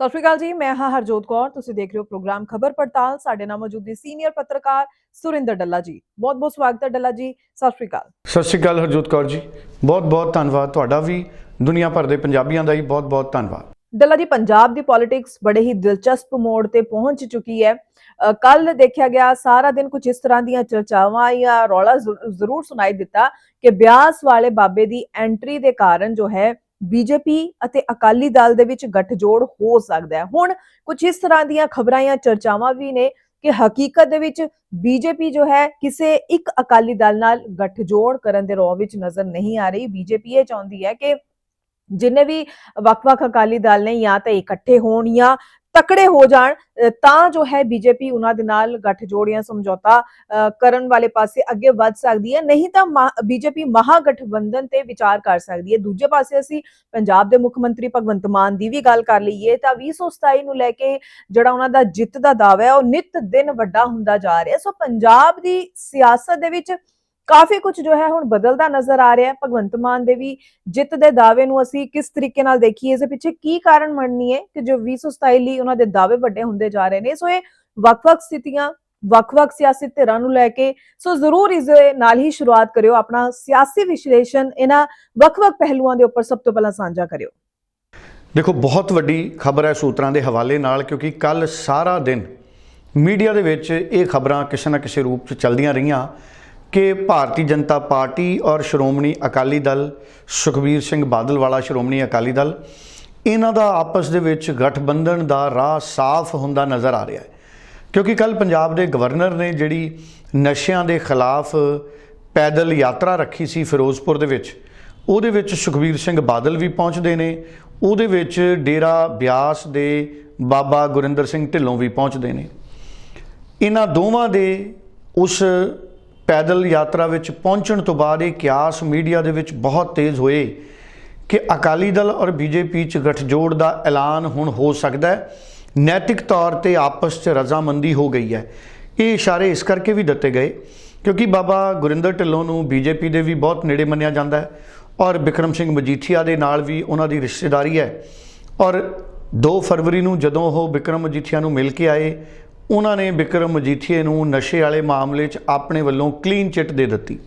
ਸਤਿ ਸ਼੍ਰੀ ਅਕਾਲ ਜੀ ਮੈਂ ਹਾਂ ਹਰਜੋਤ ਕੌਰ ਤੁਸੀਂ ਦੇਖ ਰਹੇ ਹੋ ਪ੍ਰੋਗਰਾਮ ਖਬਰ ਪੜਤਾਲ। ਸਾਡੇ ਨਾਲ ਮੌਜੂਦ ਨੇ ਸੀਨੀਅਰ ਪੱਤਰਕਾਰ ਸੁਰਿੰਦਰ ਡੱਲਾ ਜੀ। ਬਹੁਤ ਬਹੁਤ ਸਵਾਗਤ ਹੈ ਡੱਲਾ ਜੀ ਸਤਿ ਸ਼੍ਰੀ ਅਕਾਲ। ਸਤਿ ਸ਼੍ਰੀ ਅਕਾਲ ਹਰਜੋਤ ਕੌਰ ਜੀ ਬਹੁਤ ਬਹੁਤ ਧੰਨਵਾਦ ਤੁਹਾਡਾ ਵੀ ਦੁਨੀਆ ਭਰ ਦੇ ਪੰਜਾਬੀਆਂ ਦਾ ਹੀ ਬਹੁਤ ਬਹੁਤ ਧੰਨਵਾਦ। ਡੱਲਾ ਜੀ ਪੰਜਾਬ ਦੀ ਪੋਲਿਟਿਕਸ ਬੜੇ ਹੀ ਦਿਲਚਸਪ ਮੋੜ ਤੇ ਪਹੁੰਚ ਚੁੱਕੀ ਹੈ। ਕੱਲ ਦੇਖਿਆ ਗਿਆ ਸਾਰਾ ਦਿਨ ਕੁਝ ਇਸ ਤਰ੍ਹਾਂ ਦੀਆਂ ਚਰਚਾਵਾਂ ਜਾਂ ਰੌਲਾ ਜ਼ਰੂ- ਜ਼ਰੂਰ ਸੁਣਾਈ ਦਿੱਤਾ ਕਿ ਬਿਆਸ ਵਾਲੇ ਬਾਬੇ ਦੀ ਐਂਟਰੀ ਦੇ ਕਾਰਨ ਜੋ ਹੈ ਬੀਜੇਪੀ ਅਤੇ ਅਕਾਲੀ ਦਲ ਦੇ ਵਿੱਚ ਗੱਠਜੋੜ ਹੋ ਸਕਦਾ ਹੈ। ਹੁਣ ਕੁਝ ਇਸ ਤਰ੍ਹਾਂ ਦੀਆਂ ਖਬਰਾਂ ਜਾਂ ਚਰਚਾਵਾਂ ਵੀ ਨੇ ਕਿ ਹਕੀਕਤ ਦੇ ਵਿੱਚ ਬੀਜੇਪੀ ਜੋ ਹੈ ਕਿਸੇ ਇੱਕ ਅਕਾਲੀ ਦਲ ਨਾਲ ਗੱਠਜੋੜ ਕਰਨ ਦੇ ਰੌ ਵਿੱਚ ਨਜ਼ਰ ਨਹੀਂ ਆ ਰਹੀ। ਬੀਜੇਪੀ ਇਹ ਚਾਹੁੰਦੀ ਹੈ ਕਿ ਜਿੰਨੇ ਵੀ ਵੱਖ-ਵੱਖ ਅਕਾਲੀ ਦਲ ਨੇ ਜਾਂ ਤਾਂ ਇਕੱਠੇ ਹੋਣ ਜਾਂ ਤਕੜੇ ਹੋ ਜਾਣ ਤਾਂ ਜੋ ਹੈ ਬੀਜੇਪੀ ਉਹਨਾਂ ਦੇ ਨਾਲ ਗੱਠਜੋੜ ਜਾਂ ਸਮਝੌਤਾ ਕਰਨ ਵਾਲੇ ਪਾਸੇ ਅੱਗੇ ਵੱਧ ਸਕਦੀ ਹੈ। ਨਹੀਂ ਤਾਂ ਬੀਜੇਪੀ ਮਹਾਗਠਬੰਧਨ ਤੇ ਵਿਚਾਰ ਕਰ ਸਕਦੀ ਹੈ। ਦੂਜੇ ਪਾਸੇ ਅਸੀਂ ਪੰਜਾਬ ਦੇ ਮੁੱਖ ਮੰਤਰੀ ਭਗਵੰਤ ਮਾਨ ਦੀ ਵੀ ਗੱਲ ਕਰ ਲਈਏ, ਤਾਂ 2027 ਨੂੰ ਲੈ ਕੇ ਜਿਹੜਾ ਉਹਨਾਂ ਦਾ ਜਿੱਤ ਦਾ ਦਾਅਵਾ ਹੈ, ਉਹ ਨਿਤ ਦਿਨ ਵੱਡਾ ਹੁੰਦਾ ਜਾ ਰਿਹਾ। ਸੋ ਪੰਜਾਬ ਦੀ ਸਿਆਸਤ ਦੇ ਵਿੱਚ ਕਾਫੀ ਕੁਝ ਜੋ ਹੈ ਹੁਣ ਬਦਲਦਾ ਨਜ਼ਰ ਆ ਰਿਹਾ ਹੈ। ਭਗਵੰਤ ਮਾਨ ਦੇ ਵੀ ਜਿੱਤ ਦੇ ਦਾਅਵੇ ਨੂੰ ਅਸੀਂ ਕਿਸ ਤਰੀਕੇ ਨਾਲ ਦੇਖੀਏ, ਇਸ ਦੇ ਪਿੱਛੇ ਕੀ ਕਾਰਨ ਮੰਨਨੀ ਕਿ ਜੋ 2027 ਲਈ ਉਹਨਾਂ ਦੇ ਦਾਅਵੇ ਵੱਡੇ ਹੁੰਦੇ ਜਾ ਰਹੇ ਨੇ। ਸੋ ਇਹ ਵੱਖ-ਵੱਖ ਸਥਿਤੀਆਂ, ਵੱਖ-ਵੱਖ ਸਿਆਸੀ ਧਿਰਾਂ ਨੂੰ ਲੈ ਕੇ, ਸੋ ਜ਼ਰੂਰ ਇਸ ਦੇ ਨਾਲ ਹੀ ਸ਼ੁਰੂਆਤ ਕਰਿਓ। ਆਪਣਾ ਸਿਆਸੀ ਵਿਸ਼ਲੇਸ਼ਣ ਇਹਨਾਂ ਵੱਖ-ਵੱਖ ਪਹਿਲੂਆਂ ਦੇ ਉੱਪਰ ਸਭ ਤੋਂ ਪਹਿਲਾਂ ਸਾਂਝਾ ਕਰਿਓ। ਦੇਖੋ, ਬਹੁਤ ਵੱਡੀ ਖਬਰ ਹੈ ਸੂਤਰਾਂ ਦੇ ਹਵਾਲੇ ਨਾਲ, ਕਿਉਂਕਿ ਕੱਲ ਸਾਰਾ ਦਿਨ ਮੀਡੀਆ ਦੇ ਵਿੱਚ ਇਹ ਖਬਰਾਂ ਕਿਸੇ ਨਾ ਕਿਸੇ ਰੂਪ 'ਚ ਚੱਲਦੀਆਂ ਰਹੀਆਂ। ਕਿ ਭਾਰਤੀ ਜਨਤਾ ਪਾਰਟੀ ਔਰ ਸ਼੍ਰੋਮਣੀ ਅਕਾਲੀ ਦਲ ਸੁਖਬੀਰ ਸਿੰਘ ਬਾਦਲ ਵਾਲਾ ਸ਼੍ਰੋਮਣੀ ਅਕਾਲੀ ਦਲ, ਇਹਨਾਂ ਦਾ ਆਪਸ ਦੇ ਵਿੱਚ ਗਠਬੰਧਨ ਦਾ ਰਾਹ ਸਾਫ਼ ਹੁੰਦਾ ਨਜ਼ਰ ਆ ਰਿਹਾ ਹੈ। ਕਿਉਂਕਿ ਕੱਲ ਪੰਜਾਬ ਦੇ ਗਵਰਨਰ ਨੇ ਜਿਹੜੀ ਨਸ਼ਿਆਂ ਦੇ ਖਿਲਾਫ ਪੈਦਲ ਯਾਤਰਾ ਰੱਖੀ ਸੀ ਫਿਰੋਜ਼ਪੁਰ ਦੇ ਵਿੱਚ, ਉਹਦੇ ਵਿੱਚ ਸੁਖਬੀਰ ਸਿੰਘ ਬਾਦਲ ਵੀ ਪਹੁੰਚਦੇ ਨੇ, ਉਹਦੇ ਵਿੱਚ ਡੇਰਾ ਬਿਆਸ ਦੇ ਬਾਬਾ ਗੁਰਿੰਦਰ ਸਿੰਘ ਢਿੱਲੋਂ ਵੀ ਪਹੁੰਚਦੇ ਨੇ। ਇਹਨਾਂ ਦੋਵਾਂ ਦੇ ਉਸ ਪੈਦਲ ਯਾਤਰਾ ਵਿੱਚ ਪਹੁੰਚਣ ਤੋਂ ਬਾਅਦ ਇਹ ਕਿਆਸ ਮੀਡੀਆ ਦੇ ਵਿੱਚ ਬਹੁਤ ਤੇਜ਼ ਹੋਏ ਕਿ ਅਕਾਲੀ ਦਲ ਔਰ ਬੀਜੇਪੀ 'ਚ ਗਠਜੋੜ ਦਾ ਐਲਾਨ ਹੁਣ ਹੋ ਸਕਦਾ ਹੈ। ਨੈਤਿਕ ਤੌਰ ਤੇ ਆਪਸ 'ਚ ਰਜ਼ਾਮੰਦੀ ਹੋ ਗਈ ਹੈ। ਇਹ ਇਸ਼ਾਰੇ ਇਸ ਕਰਕੇ ਵੀ ਦਿੱਤੇ ਗਏ ਕਿਉਂਕਿ ਬਾਬਾ ਗੁਰਿੰਦਰ ਢਿੱਲੋਂ ਨੂੰ ਬੀਜੇਪੀ ਦੇ ਵੀ ਬਹੁਤ ਨੇੜੇ ਮੰਨਿਆ ਜਾਂਦਾ ਹੈ ਔਰ ਬਿਕਰਮ ਸਿੰਘ ਮਜੀਠੀਆ ਦੇ ਨਾਲ ਵੀ ਉਹਨਾਂ ਦੀ ਰਿਸ਼ਤੇਦਾਰੀ ਹੈ। ਔਰ 2 ਫਰਵਰੀ ਨੂੰ ਜਦੋਂ ਉਹ ਬਿਕਰਮ ਮਜੀਠੀਆ ਨੂੰ ਮਿਲ ਕੇ ਆਏ ਉਹਨਾਂ ਨੇ ਬਿਕਰਮ ਮਜੀਠੀਏ ਨੂੰ ਨਸ਼ੇ ਵਾਲੇ ਮਾਮਲੇ 'ਚ ਆਪਣੇ ਵੱਲੋਂ ਕਲੀਨ ਚਿੱਟ ਦੇ ਦਿੱਤੀ।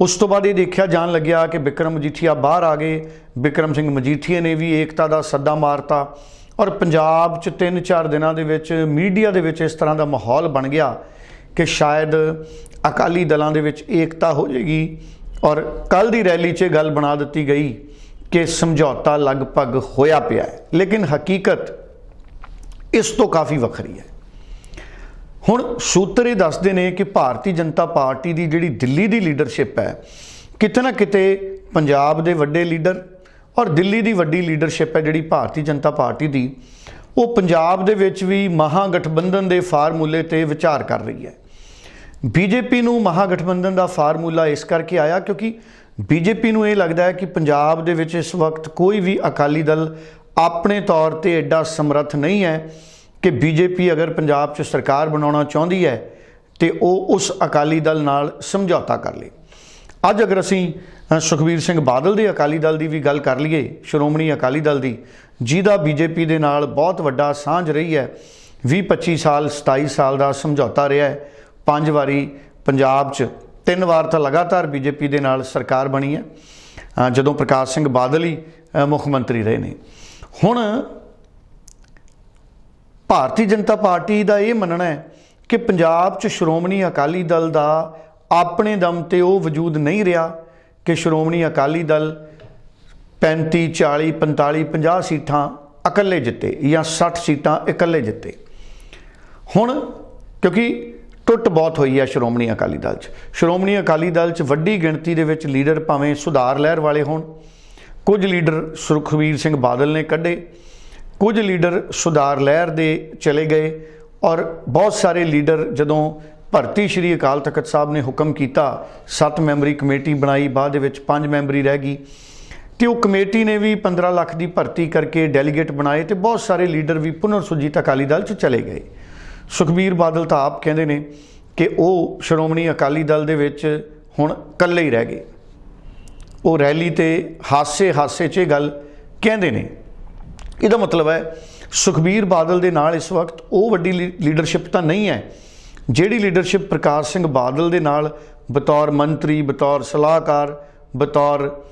ਉਸ ਤੋਂ ਬਾਅਦ ਇਹ ਦੇਖਿਆ, ਜਾਣ ਲੱਗਿਆ ਕਿ ਬਿਕਰਮ ਮਜੀਠੀਆ ਬਾਹਰ ਆ ਗਏ। ਬਿਕਰਮ ਸਿੰਘ ਮਜੀਠੀਏ ਨੇ ਵੀ ਏਕਤਾ ਦਾ ਸੱਦਾ ਮਾਰਤਾ ਔਰ ਪੰਜਾਬ 'ਚ 3-4 ਦਿਨਾਂ ਦੇ ਵਿੱਚ ਮੀਡੀਆ ਦੇ ਵਿੱਚ ਇਸ ਤਰ੍ਹਾਂ ਦਾ ਮਾਹੌਲ ਬਣ ਗਿਆ ਕਿ ਸ਼ਾਇਦ ਅਕਾਲੀ ਦਲਾਂ ਦੇ ਵਿੱਚ ਏਕਤਾ ਹੋ ਜਾਏਗੀ ਔਰ ਕੱਲ ਦੀ ਰੈਲੀ 'ਚ ਇਹ ਗੱਲ ਬਣਾ ਦਿੱਤੀ ਗਈ ਕਿ ਸਮਝੌਤਾ ਲਗਭਗ ਹੋਇਆ ਪਿਆ ਹੈ। ਲੇਕਿਨ ਹਕੀਕਤ ਇਸ ਤੋਂ ਕਾਫੀ ਵੱਖਰੀ ਹੈ। ਹੁਣ ਸੂਤਰ ਇਹ ਦੱਸਦੇ ਨੇ ਕਿ ਭਾਰਤੀ ਜਨਤਾ ਪਾਰਟੀ ਦੀ ਜਿਹੜੀ ਦਿੱਲੀ ਦੀ ਲੀਡਰਸ਼ਿਪ ਹੈ, ਕਿਤੇ ਨਾ ਕਿਤੇ ਪੰਜਾਬ ਦੇ ਵੱਡੇ ਲੀਡਰ ਔਰ ਦਿੱਲੀ ਦੀ ਵੱਡੀ ਲੀਡਰਸ਼ਿਪ ਹੈ ਜਿਹੜੀ ਭਾਰਤੀ ਜਨਤਾ ਪਾਰਟੀ ਦੀ, ਉਹ ਪੰਜਾਬ ਦੇ ਵਿੱਚ ਵੀ ਮਹਾਗਠਬੰਧਨ ਦੇ ਫਾਰਮੂਲੇ ਤੇ ਵਿਚਾਰ ਕਰ ਰਹੀ ਹੈ। ਬੀਜੇਪੀ ਨੂੰ ਮਹਾਗਠਬੰਧਨ ਦਾ ਫਾਰਮੂਲਾ ਇਸ ਕਰਕੇ ਆਇਆ ਕਿਉਂਕਿ ਬੀਜੇਪੀ ਨੂੰ ਇਹ ਲੱਗਦਾ ਹੈ ਕਿ ਪੰਜਾਬ ਦੇ ਵਿੱਚ ਇਸ ਵਕਤ ਕੋਈ ਵੀ ਅਕਾਲੀ ਦਲ ਆਪਣੇ ਤੌਰ ਤੇ ਐਡਾ ਸਮਰੱਥ ਨਹੀਂ ਹੈ। ਕਿ ਬੀਜੇਪੀ ਅਗਰ ਪੰਜਾਬ 'ਚ ਸਰਕਾਰ ਬਣਾਉਣਾ ਚਾਹੁੰਦੀ ਹੈ ਤੇ ਉਹ ਉਸ ਅਕਾਲੀ ਦਲ ਨਾਲ ਸਮਝੌਤਾ ਕਰ ਲੇ। ਅੱਜ ਅਗਰ ਅਸੀਂ ਅ, ਸੁਖਬੀਰ ਸਿੰਘ ਬਾਦਲ ਦੇ ਅਕਾਲੀ ਦਲ ਦੀ ਵੀ ਗੱਲ ਕਰ ਲਈਏ ਸ਼੍ਰੋਮਣੀ ਅਕਾਲੀ ਦਲ ਦੀ ਜਿਹਦਾ ਬੀਜੇਪੀ ਦੇ ਨਾਲ ਬਹੁਤ ਵੱਡਾ ਸਾਂਝ ਰਹੀ ਹੈ 20 25 ਸਾਲ 27 ਸਾਲ ਦਾ ਸਮਝੌਤਾ ਰਿਹਾ ਹੈ ਪੰਜ ਵਾਰੀ ਪੰਜਾਬ 'ਚ ਤਿੰਨ ਵਾਰ ਤਾਂ ਲਗਾਤਾਰ ਬੀਜੇਪੀ ਦੇ ਨਾਲ ਸਰਕਾਰ ਬਣੀ ਹੈ। ਜਦੋਂ ਪ੍ਰਕਾਸ਼ ਸਿੰਘ ਬਾਦਲ ਹੀ ਮੁੱਖ ਮੰਤਰੀ ਰਹੇ ਨੇ। ਹੁਣ ਭਾਰਤੀ ਜਨਤਾ ਪਾਰਟੀ ਦਾ ਇਹ ਮੰਨਣਾ ਹੈ ਕਿ ਪੰਜਾਬ 'ਚ ਸ਼੍ਰੋਮਣੀ ਅਕਾਲੀ ਦਲ ਦਾ ਆਪਣੇ ਦਮ ਤੇ ਉਹ ਵਜੂਦ ਨਹੀਂ ਰਿਹਾ ਕਿ ਸ਼੍ਰੋਮਣੀ ਅਕਾਲੀ ਦਲ 35 40 45 50 ਸੀਟਾਂ ਇਕੱਲੇ ਜਿੱਤੇ ਜਾਂ 60 ਸੀਟਾਂ ਇਕੱਲੇ ਜਿੱਤੇ। ਹੁਣ ਕਿਉਂਕਿ ਟੁੱਟ ਬਹੁਤ ਹੋਈ ਹੈ ਸ਼੍ਰੋਮਣੀ ਅਕਾਲੀ ਦਲ 'ਚ। ਸ਼੍ਰੋਮਣੀ ਅਕਾਲੀ ਦਲ 'ਚ ਵੱਡੀ ਗਿਣਤੀ ਦੇ ਵਿੱਚ ਲੀਡਰ ਭਾਵੇਂ ਸੁਧਾਰ ਲਹਿਰ ਵਾਲੇ ਹੋਣ, ਕੁਝ ਲੀਡਰ ਸੁਖਵੀਰ ਸਿੰਘ ਬਾਦਲ ਨੇ ਕੱਢੇ ਕੁਝ ਲੀਡਰ ਸੁਧਾਰ ਲਹਿਰ ਦੇ ਚਲੇ ਗਏ ਔਰ ਬਹੁਤ ਸਾਰੇ ਲੀਡਰ ਜਦੋਂ ਭਰਤੀ ਸ਼੍ਰੀ ਅਕਾਲ ਤਖਤ ਸਾਹਿਬ ਨੇ ਹੁਕਮ ਕੀਤਾ 7 ਮੈਂਬਰੀ ਕਮੇਟੀ ਬਣਾਈ, ਬਾਅਦ ਦੇ ਵਿੱਚ 5 ਮੈਂਬਰੀ ਰਹਿ ਗਈ। ਤੇ ਉਹ ਕਮੇਟੀ ਨੇ ਵੀ 15 ਲੱਖ ਦੀ ਭਰਤੀ ਕਰਕੇ ਡੈਲੀਗੇਟ ਬਣਾਏ ਤੇ ਬਹੁਤ ਸਾਰੇ ਲੀਡਰ ਵੀ ਪੁਨਰ ਸੁਰਜੀਤ ਅਕਾਲੀ ਦਲ 'ਚ ਚਲੇ ਗਏ। ਸੁਖਬੀਰ ਬਾਦਲ ਤਾਂ ਆਪ ਕਹਿੰਦੇ ਨੇ ਕਿ ਉਹ ਸ਼੍ਰੋਮਣੀ ਅਕਾਲੀ ਦਲ ਦੇ ਵਿੱਚ ਹੁਣ ਇਕੱਲੇ ਹੀ ਰਹਿ ਗਏ। ਉਹ ਰੈਲੀ ਤੇ ਹਾਸੇ ਹਾਸੇ 'ਚ ਇਹ ਗੱਲ ਕਹਿੰਦੇ ਨੇ। ਇਹਦਾ ਮਤਲਬ ਹੈ, ਸੁਖਬੀਰ ਬਾਦਲ ਦੇ ਨਾਲ ਇਸ ਵਕਤ ਉਹ ਵੱਡੀ ਲੀ- ਲੀਡਰਸ਼ਿਪ ਤਾਂ ਨਹੀਂ ਹੈ, ਜਿਹੜੀ ਲੀਡਰਸ਼ਿਪ ਪ੍ਰਕਾਸ਼ ਸਿੰਘ ਬਾਦਲ ਦੇ ਨਾਲ ਬਤੌਰ ਮੰਤਰੀ, ਬਤੌਰ ਸਲਾਹਕਾਰ, ਬਤੌਰ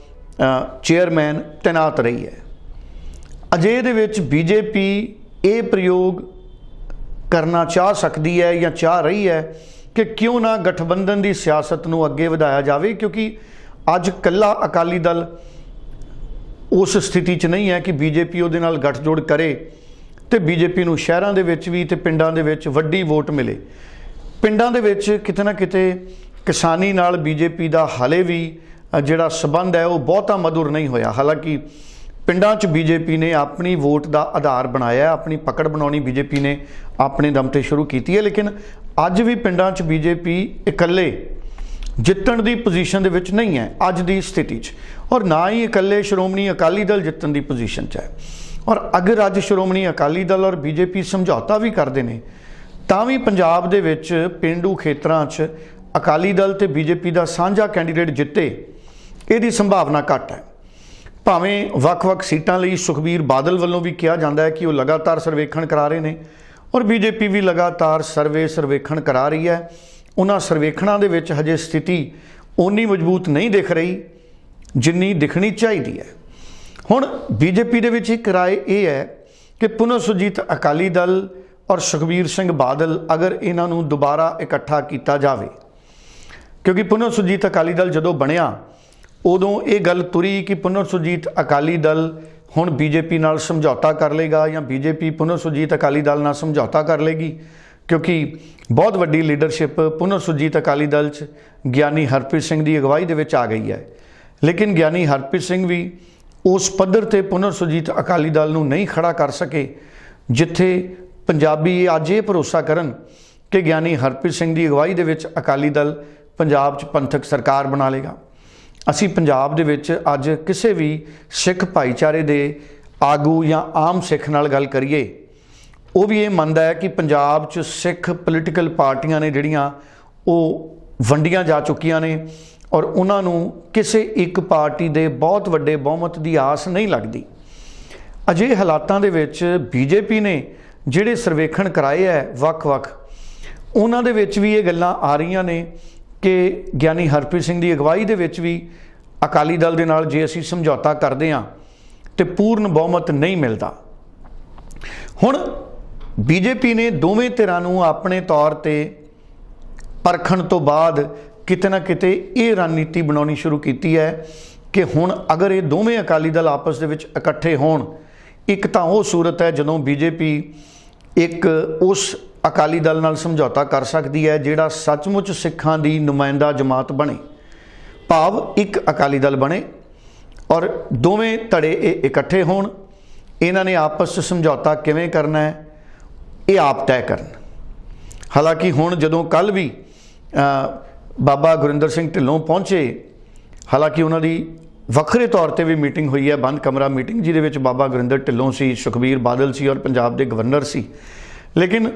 ਚੇਅਰਮੈਨ ਤੈਨਾਤ ਰਹੀ ਹੈ। ਅਜੇ ਦੇ ਵਿੱਚ ਬੀਜੇਪੀ ਇਹ ਪ੍ਰਯੋਗ ਕਰਨਾ ਚਾਹ ਸਕਦੀ ਹੈ ਜਾਂ ਚਾਹ ਰਹੀ ਹੈ ਕਿ ਕਿਉਂ ਨਾ ਗਠਬੰਧਨ ਦੀ ਸਿਆਸਤ ਨੂੰ ਅੱਗੇ ਵਧਾਇਆ ਜਾਵੇ, ਕਿਉਂਕਿ ਅੱਜ ਕੱਲਾ ਅਕਾਲੀ ਦਲ ਉਸ ਸਥਿਤੀ 'ਚ ਨਹੀਂ ਹੈ ਕਿ ਬੀਜੇਪੀ ਉਹਦੇ ਨਾਲ ਗੱਠਜੋੜ ਕਰੇ ਤੇ ਬੀਜੇਪੀ ਨੂੰ ਸ਼ਹਿਰਾਂ ਦੇ ਵਿੱਚ ਵੀ ਤੇ ਪਿੰਡਾਂ ਦੇ ਵਿੱਚ ਵੱਡੀ ਵੋਟ ਮਿਲੇ। ਪਿੰਡਾਂ ਦੇ ਵਿੱਚ ਕਿਤੇ ਨਾ ਕਿਤੇ ਕਿਸਾਨੀ ਨਾਲ ਬੀਜੇਪੀ ਦਾ ਹਾਲੇ ਵੀ ਜਿਹੜਾ ਸਬੰਧ ਹੈ ਉਹ ਬਹੁਤਾ ਮਧੁਰ ਨਹੀਂ ਹੋਇਆ। ਹਾਲਾਂਕਿ ਪਿੰਡਾਂ 'ਚ ਬੀਜੇਪੀ ਨੇ ਆਪਣੀ ਵੋਟ ਦਾ ਆਧਾਰ ਬਣਾਇਆ, ਆਪਣੀ ਪਕੜ ਬਣਾਉਣੀ ਬੀਜੇਪੀ ਨੇ ਆਪਣੇ ਦਮ ਤੇ ਸ਼ੁਰੂ ਕੀਤੀ ਹੈ। ਲੇਕਿਨ ਅੱਜ ਵੀ ਪਿੰਡਾਂ 'ਚ ਬੀਜੇਪੀ ਇਕੱਲੇ ਜਿੱਤਣ ਦੀ ਪੋਜੀਸ਼ਨ ਦੇ ਵਿੱਚ ਨਹੀਂ ਹੈ, ਅੱਜ ਦੀ ਸਥਿਤੀ 'ਚ। ਔਰ ਨਾ ਹੀ ਇਕੱਲੇ ਸ਼੍ਰੋਮਣੀ ਅਕਾਲੀ ਦਲ ਜਿੱਤਣ ਦੀ ਪੋਜੀਸ਼ਨ 'ਚ ਹੈ। ਔਰ ਅਗਰ ਅੱਜ ਸ਼੍ਰੋਮਣੀ ਅਕਾਲੀ ਦਲ ਔਰ ਬੀਜੇਪੀ ਸਮਝੌਤਾ ਵੀ ਕਰਦੇ ਨੇ, ਤਾਂ ਵੀ ਪੰਜਾਬ ਦੇ ਵਿੱਚ ਪਿੰਡੂ ਖੇਤਰਾਂ 'ਚ ਅਕਾਲੀ ਦਲ ਤੇ ਬੀਜੇਪੀ ਦਾ ਸਾਂਝਾ ਕੈਂਡੀਡੇਟ ਜਿੱਤੇ, ਇਹਦੀ ਸੰਭਾਵਨਾ ਘੱਟ ਹੈ। ਭਾਵੇਂ ਵੱਖ-ਵੱਖ ਸੀਟਾਂ ਲਈ ਸੁਖਬੀਰ ਬਾਦਲ ਵੱਲੋਂ ਵੀ ਕਿਹਾ ਜਾਂਦਾ ਹੈ ਕਿ ਉਹ ਲਗਾਤਾਰ ਸਰਵੇਖਣ ਕਰਾ ਰਹੇ ਨੇ, ਔਰ ਬੀਜੇਪੀ ਵੀ ਲਗਾਤਾਰ ਸਰਵੇ ਸਰਵੇਖਣ ਕਰਾ ਰਹੀ ਹੈ। ਉਹਨਾਂ ਸਰਵੇਖਣਾਂ ਦੇ ਵਿੱਚ ਹਜੇ ਸਥਿਤੀ ਓਨੀ ਮਜ਼ਬੂਤ ਨਹੀਂ ਦਿਖ ਰਹੀ ਜਿੰਨੀ ਦਿਖਣੀ ਚਾਹੀਦੀ ਹੈ। ਹੁਣ ਬੀਜੇਪੀ ਦੇ ਵਿੱਚ ਇੱਕ ਰਾਏ ਇਹ ਹੈ ਕਿ ਪੁਨਰ ਸੁਰਜੀਤ ਅਕਾਲੀ ਦਲ ਔਰ ਸੁਖਬੀਰ ਸਿੰਘ ਬਾਦਲ ਅਗਰ ਇਹਨਾਂ ਨੂੰ ਦੁਬਾਰਾ ਇਕੱਠਾ ਕੀਤਾ ਜਾਵੇ, ਕਿਉਂਕਿ ਪੁਨਰ ਸੁਰਜੀਤ ਅਕਾਲੀ ਦਲ ਜਦੋਂ ਬਣਿਆ, ਉਦੋਂ ਇਹ ਗੱਲ ਤੁਰੀ ਕਿ ਪੁਨਰ ਸੁਰਜੀਤ ਅਕਾਲੀ ਦਲ ਹੁਣ ਬੀਜੇਪੀ ਨਾਲ ਸਮਝੌਤਾ ਕਰ ਲੇਗਾ ਜਾਂ ਬੀਜੇਪੀ ਪੁਨਰ ਸੁਰਜੀਤ ਅਕਾਲੀ ਦਲ ਨਾਲ ਸਮਝੌਤਾ ਕਰ ਲੇਗੀ। ਕਿਉਂਕਿ ਬਹੁਤ ਵੱਡੀ ਲੀਡਰਸ਼ਿਪ ਪੁਨਰ ਸੁਰਜੀਤ ਅਕਾਲੀ ਦਲ 'ਚ ਗਿਆਨੀ ਹਰਪ੍ਰੀਤ ਸਿੰਘ ਦੀ ਅਗਵਾਈ ਦੇ ਵਿੱਚ ਆ ਗਈ ਹੈ। ਲੇਕਿਨ ਗਿਆਨੀ ਹਰਪ੍ਰੀਤ ਸਿੰਘ ਵੀ ਉਸ ਪੱਧਰ ਤੇ ਪੁਨਰ ਸੁਰਜੀਤ ਅਕਾਲੀ ਦਲ ਨੂੰ ਨਹੀਂ ਖੜਾ ਕਰ ਸਕੇ, ਜਿੱਥੇ ਪੰਜਾਬੀ ਅੱਜ ਇਹ ਭਰੋਸਾ ਕਰਨ ਕਿ ਗਿਆਨੀ ਹਰਪ੍ਰੀਤ ਸਿੰਘ ਦੀ ਅਗਵਾਈ ਦੇ ਵਿੱਚ ਅਕਾਲੀ ਦਲ ਪੰਜਾਬ 'ਚ ਪੰਥਕ ਸਰਕਾਰ ਬਣਾ ਲੇਗਾ। ਅਸੀਂ ਪੰਜਾਬ ਦੇ ਵਿੱਚ ਅੱਜ ਕਿਸੇ ਵੀ ਸਿੱਖ ਭਾਈਚਾਰੇ ਦੇ ਆਗੂ ਜਾਂ ਆਮ ਸਿੱਖ ਨਾਲ ਗੱਲ ਕਰੀਏ ਉਹ ਵੀ ਇਹ ਮੰਨਦਾ ਹੈ ਕਿ ਪੰਜਾਬ 'ਚ ਸਿੱਖ ਪੋਲੀਟੀਕਲ ਪਾਰਟੀਆਂ ਨੇ ਜਿਹੜੀਆਂ ਉਹ ਵੰਡੀਆਂ ਜਾ ਚੁੱਕੀਆਂ ਨੇ ਔਰ ਉਹਨਾਂ ਨੂੰ ਕਿਸੇ ਇੱਕ ਪਾਰਟੀ ਦੇ ਬਹੁਤ ਵੱਡੇ ਬਹੁਮਤ ਦੀ ਆਸ ਨਹੀਂ ਲੱਗਦੀ। ਅਜੇ ਹਾਲਾਤਾਂ ਦੇ ਵਿੱਚ ਬੀਜੇਪੀ ਨੇ ਜਿਹੜੇ ਸਰਵੇਖਣ ਕਰਾਏ ਹੈ ਵੱਖ-ਵੱਖ, ਉਹਨਾਂ ਦੇ ਵਿੱਚ ਵੀ ਇਹ ਗੱਲਾਂ ਆ ਰਹੀਆਂ ਨੇ ਕਿ ਗਿਆਨੀ ਹਰਪ੍ਰੀਤ ਸਿੰਘ ਦੀ ਅਗਵਾਈ ਦੇ ਵਿੱਚ ਵੀ ਅਕਾਲੀ ਦਲ ਦੇ ਨਾਲ ਜੇ ਅਸੀਂ ਸਮਝੌਤਾ ਕਰਦੇ ਹਾਂ ਤੇ ਪੂਰਨ ਬਹੁਮਤ ਨਹੀਂ ਮਿਲਦਾ। ਹੁਣ ਬੀਜੇਪੀ ਨੇ ਦੋਵੇਂ ਧਿਰਾਂ ਨੂੰ ਆਪਣੇ ਤੌਰ ਤੇ ਪਰਖਣ ਤੋਂ ਬਾਅਦ ਕਿਤੇ ਨਾ ਕਿਤੇ ਇਹ ਰਣਨੀਤੀ ਬਣਾਉਣੀ ਸ਼ੁਰੂ ਕੀਤੀ ਹੈ ਕਿ ਹੁਣ ਅਗਰ ਇਹ ਦੋਵੇਂ ਅਕਾਲੀ ਦਲ ਆਪਸ ਦੇ ਵਿੱਚ ਇਕੱਠੇ ਹੋਣ, ਇੱਕ ਤਾਂ ਉਹ ਸੂਰਤ ਹੈ ਜਦੋਂ ਬੀਜੇਪੀ ਇੱਕ ਉਸ ਅਕਾਲੀ ਦਲ ਨਾਲ ਸਮਝੌਤਾ ਕਰ ਸਕਦੀ ਹੈ ਜਿਹੜਾ ਸੱਚਮੁੱਚ ਸਿੱਖਾਂ ਦੀ ਨੁਮਾਇੰਦਾ ਜਮਾਤ ਬਣੇ, ਭਾਵ ਇੱਕ ਅਕਾਲੀ ਦਲ ਬਣੇ ਔਰ ਦੋਵੇਂ ਧੜੇ ਇਹ ਇਕੱਠੇ ਹੋਣ। ਇਹਨਾਂ ਨੇ ਆਪਸ 'ਚ ਸਮਝੌਤਾ ਕਿਵੇਂ ਕਰਨਾ ਹੈ? ਇਹ ਆਪ ਤੈਅ ਕਰਨ। ਹਾਲਾਂਕਿ ਹੁਣ ਜਦੋਂ ਕੱਲ ਵੀ ਬਾਬਾ ਗੁਰਿੰਦਰ ਸਿੰਘ ਢਿੱਲੋਂ ਪਹੁੰਚੇ, ਹਾਲਾਂਕਿ ਉਹਨਾਂ ਦੀ ਵੱਖਰੇ ਤੌਰ ਤੇ ਵੀ ਮੀਟਿੰਗ ਹੋਈ ਹੈ, ਬੰਦ ਕਮਰਾ ਮੀਟਿੰਗ, ਜਿਹਦੇ ਵਿੱਚ ਬਾਬਾ ਗੁਰਿੰਦਰ ਢਿੱਲੋਂ ਸੀ, ਸੁਖਬੀਰ ਬਾਦਲ ਸੀ ਔਰ ਪੰਜਾਬ ਦੇ ਗਵਰਨਰ ਸੀ। ਲੇਕਿਨ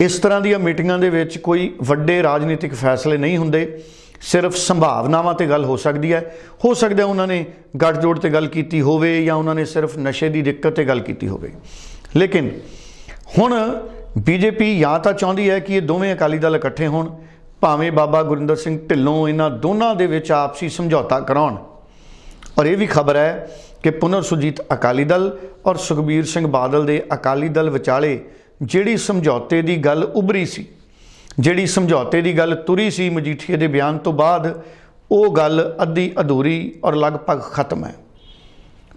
ਇਸ ਤਰ੍ਹਾਂ ਦੀਆਂ ਮੀਟਿੰਗਾਂ ਦੇ ਵਿੱਚ ਕੋਈ ਵੱਡੇ ਰਾਜਨੀਤਿਕ ਫੈਸਲੇ ਨਹੀਂ ਹੁੰਦੇ। ਸਿਰਫ ਸੰਭਾਵਨਾਵਾਂ ਤੇ ਗੱਲ ਹੋ ਸਕਦੀ ਹੈ। ਹੋ ਸਕਦਾ ਉਹਨਾਂ ਨੇ ਗੱਠਜੋੜ ਤੇ ਗੱਲ ਕੀਤੀ ਹੋਵੇ ਜਾਂ ਉਹਨਾਂ ਨੇ ਸਿਰਫ ਨਸ਼ੇ ਦੀ ਦਿੱਕਤ ਤੇ ਗੱਲ ਕੀਤੀ ਹੋਵੇ। ਲੇਕਿਨ ਹੁਣ ਬੀਜੇਪੀ ਜਾਂ ਤਾਂ ਚਾਹੁੰਦੀ ਹੈ ਕਿ ਇਹ ਦੋਵੇਂ ਅਕਾਲੀ ਦਲ ਇਕੱਠੇ ਹੋਣ, ਭਾਵੇਂ ਬਾਬਾ ਗੁਰਿੰਦਰ ਸਿੰਘ ਢਿੱਲੋਂ ਇਹਨਾਂ ਦੋਨਾਂ ਦੇ ਵਿੱਚ ਆਪਸੀ ਸਮਝੌਤਾ ਕਰਾਉਣ। ਔਰ ਇਹ ਵੀ ਖਬਰ ਹੈ ਕਿ ਪੁਨਰ ਸੁਜੀਤ ਅਕਾਲੀ ਦਲ ਔਰ ਸੁਖਬੀਰ ਸਿੰਘ ਬਾਦਲ ਦੇ ਅਕਾਲੀ ਦਲ ਵਿਚਾਲੇ ਜਿਹੜੀ ਸਮਝੌਤੇ ਦੀ ਗੱਲ ਉਭਰੀ ਸੀ, ਜਿਹੜੀ ਸਮਝੌਤੇ ਦੀ ਗੱਲ ਤੁਰੀ ਸੀ ਮਜੀਠੀਏ ਦੇ ਬਿਆਨ ਤੋਂ ਬਾਅਦ, ਉਹ ਗੱਲ ਅੱਧੀ ਅਧੂਰੀ ਔਰ ਲਗਭਗ ਖਤਮ ਹੈ।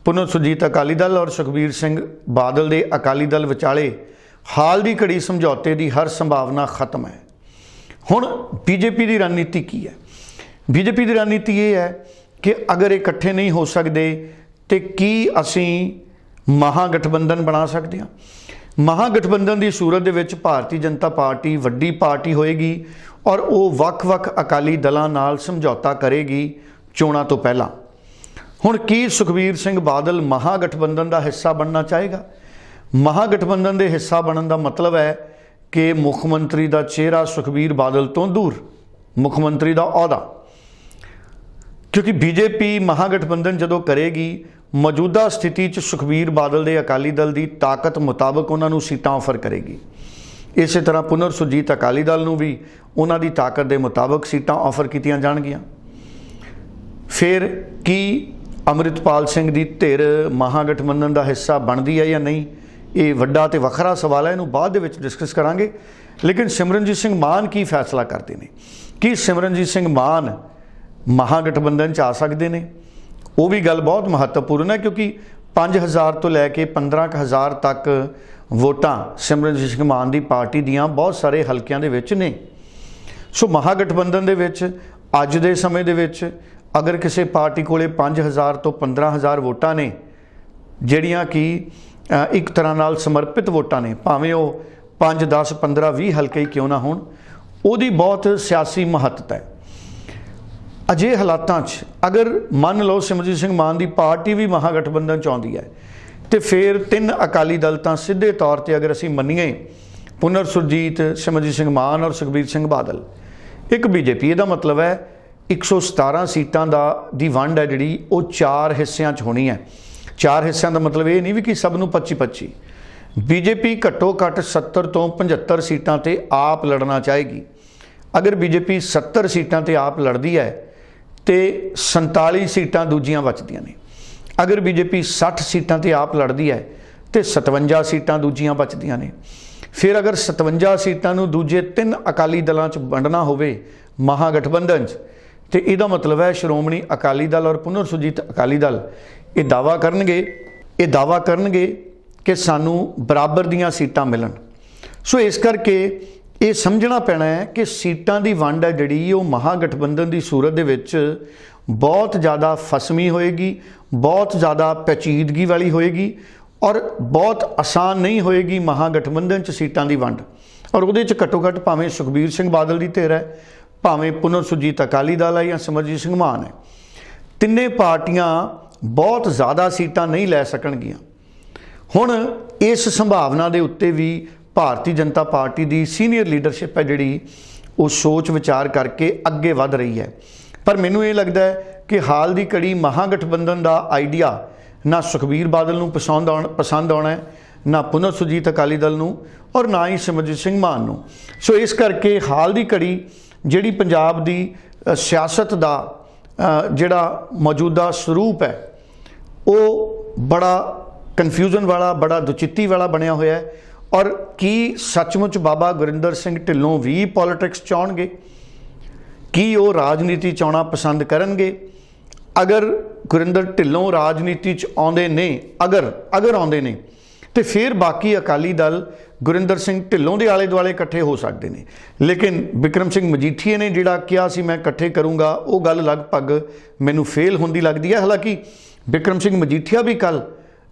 ਪੁਨਰ ਸੁਜੀਤ ਅਕਾਲੀ ਦਲ ਔਰ ਸੁਖਬੀਰ ਸਿੰਘ ਬਾਦਲ ਦੇ ਅਕਾਲੀ ਦਲ ਵਿਚਾਲੇ ਹਾਲ ਦੀ ਘੜੀ ਸਮਝੌਤੇ ਦੀ ਹਰ ਸੰਭਾਵਨਾ ਖਤਮ ਹੈ। ਹੁਣ ਬੀਜੇਪੀ ਦੀ ਰਣਨੀਤੀ ਕੀ ਹੈ? ਬੀਜੇਪੀ ਦੀ ਰਣਨੀਤੀ ਇਹ ਹੈ ਕਿ ਅਗਰ ਇਕੱਠੇ ਨਹੀਂ ਹੋ ਸਕਦੇ, ਤੇ ਕੀ ਅਸੀਂ ਮਹਾਗਠਬੰਧਨ ਬਣਾ ਸਕਦੇ ਹਾਂ? ਮਹਾਗਠਬੰਧਨ ਦੀ ਸੂਰਤ ਦੇ ਵਿੱਚ ਭਾਰਤੀ ਜਨਤਾ ਪਾਰਟੀ ਵੱਡੀ ਪਾਰਟੀ ਹੋਏਗੀ ਔਰ ਉਹ ਵੱਖ-ਵੱਖ ਅਕਾਲੀ ਦਲਾਂ ਨਾਲ ਸਮਝੌਤਾ ਕਰੇਗੀ ਚੋਣਾਂ ਤੋਂ ਪਹਿਲਾਂ। ਹੁਣ ਕੀ ਸੁਖਬੀਰ ਸਿੰਘ ਬਾਦਲ ਮਹਾਗਠਬੰਧਨ ਦਾ ਹਿੱਸਾ ਬਣਨਾ ਚਾਹੇਗਾ? ਮਹਾਗਠਬੰਧਨ ਦੇ ਹਿੱਸਾ ਬਣਨ ਦਾ ਮਤਲਬ ਹੈ ਕਿ ਮੁੱਖ ਮੰਤਰੀ ਦਾ ਚਿਹਰਾ ਸੁਖਬੀਰ ਬਾਦਲ ਤੋਂ ਦੂਰ, ਮੁੱਖ ਮੰਤਰੀ ਦਾ ਅਹੁਦਾ। ਕਿਉਂਕਿ ਬੀਜੇਪੀ ਮਹਾਗਠਬੰਧਨ ਜਦੋਂ ਕਰੇਗੀ, ਮੌਜੂਦਾ ਸਥਿਤੀ 'ਚ ਸੁਖਬੀਰ ਬਾਦਲ ਦੇ ਅਕਾਲੀ ਦਲ ਦੀ ਤਾਕਤ ਮੁਤਾਬਕ ਉਹਨਾਂ ਨੂੰ ਸੀਟਾਂ ਆਫਰ ਕਰੇਗੀ। ਇਸੇ ਤਰ੍ਹਾਂ ਪੁਨਰ ਸੁਰਜੀਤ ਅਕਾਲੀ ਦਲ ਨੂੰ ਵੀ ਉਹਨਾਂ ਦੀ ਤਾਕਤ ਦੇ ਮੁਤਾਬਕ ਸੀਟਾਂ ਆਫਰ ਕੀਤੀਆਂ ਜਾਣਗੀਆਂ। ਫਿਰ ਕੀ ਅੰਮ੍ਰਿਤਪਾਲ ਸਿੰਘ ਦੀ ਧਿਰ ਮਹਾਗਠਬੰਧਨ ਦਾ ਹਿੱਸਾ ਬਣਦੀ ਹੈ ਜਾਂ ਨਹੀਂ? ਇਹ ਵੱਡਾ ਤੇ ਵੱਖਰਾ ਸਵਾਲ ਹੈ, ਇਹਨੂੰ ਬਾਅਦ ਦੇ ਵਿੱਚ ਡਿਸਕਸ ਕਰਾਂਗੇ। ਲੇਕਿਨ ਸਿਮਰਨਜੀਤ ਸਿੰਘ ਮਾਨ ਕੀ ਫੈਸਲਾ ਕਰਦੇ ਨੇ? ਕੀ ਸਿਮਰਨਜੀਤ ਸਿੰਘ ਮਾਨ ਮਹਾਗਠਬੰਧਨ ਚ ਆ ਸਕਦੇ ਨੇ? ਉਹ ਵੀ ਗੱਲ ਬਹੁਤ ਮਹੱਤਵਪੂਰਨ ਹੈ, ਕਿਉਂਕਿ 5000 ਤੋਂ ਲੈ ਕੇ 15000 ਤੱਕ ਵੋਟਾਂ ਸਿਮਰਨਜੀਤ ਸਿੰਘ ਮਾਨ ਦੀ ਪਾਰਟੀ ਦੀਆਂ ਬਹੁਤ ਸਾਰੇ ਹਲਕਿਆਂ ਦੇ ਵਿੱਚ ਨੇ। ਸੋ ਮਹਾਗਠਬੰਧਨ ਦੇ ਵਿੱਚ, ਅੱਜ ਦੇ ਸਮੇਂ ਦੇ ਵਿੱਚ, ਅਗਰ ਕਿਸੇ ਪਾਰਟੀ ਕੋਲੇ 5000 ਤੋਂ 15000 ਵੋਟਾਂ ਨੇ, ਜਿਹੜੀਆਂ ਕਿ ਇੱਕ ਤਰ੍ਹਾਂ ਨਾਲ ਸਮਰਪਿਤ ਵੋਟਾਂ ਨੇ। ਭਾਵੇਂ ਉਹ 5 10 15 20 ਹਲਕੇ ਹੀ ਕਿਉਂ ਨਾ ਹੋਣ, ਉਹਦੀ ਬਹੁਤ ਸਿਆਸੀ ਮਹੱਤਤਾ ਹੈ। ਅਜੇ ਹਾਲਾਤਾਂ 'ਚ ਅਗਰ ਮੰਨ ਲਓ ਸਿਮਰਜੀਤ ਸਿੰਘ ਮਾਨ ਦੀ ਪਾਰਟੀ ਵੀ ਮਹਾਗਠਬੰਧਨ ਚ ਆਉਂਦੀ ਹੈ, ਤੇ ਫਿਰ ਤਿੰਨ ਅਕਾਲੀ ਦਲ ਤਾਂ ਸਿੱਧੇ ਤੌਰ ਤੇ ਅਗਰ ਅਸੀਂ ਮੰਨੀਏ ਪੁਨਰ ਸੁਰਜੀਤ, ਸਿਮਰਜੀਤ ਸਿੰਘ ਮਾਨ ਔਰ ਸੁਖਬੀਰ ਸਿੰਘ ਬਾਦਲ, ਇੱਕ ਬੀਜੇਪੀ, ਇਹਦਾ ਮਤਲਬ ਹੈ 117 ਸੀਟਾਂ ਦਾ ਦੀ ਵੰਡ ਹੈ ਜਿਹੜੀ ਉਹ ਚਾਰ ਹਿੱਸਿਆਂ 'ਚ ਹੋਣੀ ਹੈ। ਚਾਰ ਹਿੱਸਿਆਂ ਦਾ ਮਤਲਬ ਇਹ ਨਹੀਂ ਵੀ ਕਿ ਸਭ ਨੂੰ 25 25 ਬੀਜੇਪੀ ਘੱਟੋ ਘੱਟ 70 ਤੋਂ 75 ਸੀਟਾਂ ਤੇ ਆਪ ਲੜਨਾ ਚਾਹੇਗੀ। ਅਗਰ ਬੀਜੇਪੀ 70 ਸੀਟਾਂ ਤੇ ਆਪ ਲੜਦੀ ਹੈ, ਤੇ 47 ਸੀਟਾਂ ਦੂਜੀਆਂ ਬਚਦੀਆਂ ਨੇ। ਅਗਰ ਬੀਜੇਪੀ 60 ਸੀਟਾਂ ਤੇ ਆਪ ਲੜਦੀ ਹੈ, ਤੇ 57 ਸੀਟਾਂ ਦੂਜੀਆਂ ਬਚਦੀਆਂ ਨੇ। ਫਿਰ ਅਗਰ 57 ਸੀਟਾਂ ਨੂੰ ਦੂਜੇ ਤਿੰਨ ਅਕਾਲੀ ਦਲਾਂ 'ਚ ਵੰਡਣਾ ਹੋਵੇ, ਮਹਾਗਠਬੰਧਨ 'ਚ, ਤੇ ਇਹਦਾ ਮਤਲਬ ਹੈ ਸ਼੍ਰੋਮਣੀ ਅਕਾਲੀ ਦਲ ਔਰ ਪੁਨਰ ਸੁਰਜੀਤ ਅਕਾਲੀ ਦਲ। ਇਹ ਦਾਵਾ ਕਰਨਗੇ, ਇਹ ਦਾਵਾ ਕਰਨਗੇ ਕਿ ਸਾਨੂੰ ਬਰਾਬਰ ਦੀਆਂ ਸੀਟਾਂ ਮਿਲਣ। ਸੋ ਇਸ ਕਰਕੇ ਇਹ ਸਮਝਣਾ ਪੈਣਾ ਹੈ ਕਿ ਸੀਟਾਂ ਦੀ ਵੰਡ ਹੈ ਜਿਹੜੀ, ਉਹ ਮਹਾਗਠਬੰਧਨ ਦੀ ਸੂਰਤ ਦੇ ਵਿੱਚ ਬਹੁਤ ਜ਼ਿਆਦਾ ਫਸਮੀ ਹੋਏਗੀ, ਬਹੁਤ ਜ਼ਿਆਦਾ ਪਚੀਦਗੀ ਵਾਲੀ ਹੋਏਗੀ ਔਰ ਬਹੁਤ ਆਸਾਨ ਨਹੀਂ ਹੋਏਗੀ ਮਹਾਗਠਬੰਧਨ ਚ ਸੀਟਾਂ ਦੀ ਵੰਡ। ਔਰ ਉਹਦੇ ਚ ਘੱਟੋ ਘੱਟ ਭਾਵੇਂ ਸੁਖਬੀਰ ਸਿੰਘ ਬਾਦਲ ਦੀ ਧਿਰ ਹੈ, ਭਾਵੇਂ ਪੁਨਰ ਸੁਰਜੀਤ ਅਕਾਲੀ ਦਲ ਹੈ ਜਾਂ ਸਿਮਰਜੀਤ ਸਿੰਘ ਮਾਨ ਹੈ। ਤਿੰਨੇ ਪਾਰਟੀਆਂ ਬਹੁਤ ਜ਼ਿਆਦਾ ਸੀਟਾਂ ਨਹੀਂ ਲੈ ਸਕਣਗੀਆਂ। ਹੁਣ ਇਸ ਸੰਭਾਵਨਾ ਦੇ ਉੱਤੇ ਵੀ ਭਾਰਤੀ ਜਨਤਾ ਪਾਰਟੀ ਦੀ ਸੀਨੀਅਰ ਲੀਡਰਸ਼ਿਪ ਹੈ ਜਿਹੜੀ, ਉਹ ਸੋਚ ਵਿਚਾਰ ਕਰਕੇ ਅੱਗੇ ਵਧ ਰਹੀ ਹੈ। ਪਰ ਮੈਨੂੰ ਇਹ ਲੱਗਦਾ ਹੈ ਕਿ ਹਾਲ ਦੀ ਘੜੀ ਮਹਾਗਠਬੰਧਨ ਦਾ ਆਈਡੀਆ ਨਾ ਸੁਖਬੀਰ ਬਾਦਲ ਨੂੰ ਪਸੰਦ ਆਉਣ ਪਸੰਦ ਆਉਣਾ ਹੈ, ਨਾ ਪੁਨਰ ਸੁਰਜੀਤ ਅਕਾਲੀ ਦਲ ਨੂੰ ਔਰ ਨਾ ਹੀ ਸਿਮਰਜੀਤ ਸਿੰਘ ਮਾਨ ਨੂੰ। ਸੋ ਇਸ ਕਰਕੇ ਹਾਲ ਦੀ ਘੜੀ ਜਿਹੜੀ ਪੰਜਾਬ ਦੀ ਸਿਆਸਤ ਦਾ ਜਿਹੜਾ ਮੌਜੂਦਾ ਸਰੂਪ ਹੈ, ਉਹ ਬੜਾ ਕਨਫਿਊਜ਼ਨ ਵਾਲਾ, ਬੜਾ ਦੁਚਿੱਤੀ ਵਾਲਾ ਬਣਿਆ ਹੋਇਆ ਹੈ। ਔਰ ਕੀ ਸੱਚਮੁੱਚ ਬਾਬਾ ਗੁਰਿੰਦਰ ਸਿੰਘ ਢਿੱਲੋਂ ਵੀ ਪੋਲਿਟਿਕਸ ਚਾਹਣਗੇ ਕੀ ਉਹ ਰਾਜਨੀਤੀ ਚਾਉਣਾ ਪਸੰਦ ਕਰਨਗੇ? ਅਗਰ ਗੁਰਿੰਦਰ ਢਿੱਲੋਂ ਰਾਜਨੀਤੀ ਚ ਆਉਂਦੇ ਨੇ, ਅਗਰ ਅਗਰ ਆਉਂਦੇ ਨੇ ਤੇ ਫਿਰ ਬਾਕੀ ਅਕਾਲੀ ਦਲ ਗੁਰਿੰਦਰ ਸਿੰਘ ਢਿੱਲੋਂ ਦੇ ਆਲੇ ਦੁਆਲੇ ਇਕੱਠੇ ਹੋ ਸਕਦੇ ਨੇ। ਲੇਕਿਨ ਵਿਕਰਮ ਸਿੰਘ ਮਜੀਠੀਏ ਨੇ ਜਿਹੜਾ ਕਿਹਾ ਸੀ, ਮੈਂ ਇਕੱਠੇ ਕਰੂੰਗਾ, ਉਹ ਗੱਲ ਲਗਭਗ ਮੈਨੂੰ ਫੇਲ ਹੁੰਦੀ ਲੱਗਦੀ ਹੈ। ਹਾਲਾਂਕਿ ਵਿਕਰਮ ਸਿੰਘ ਮਜੀਠੀਆ ਵੀ ਕੱਲ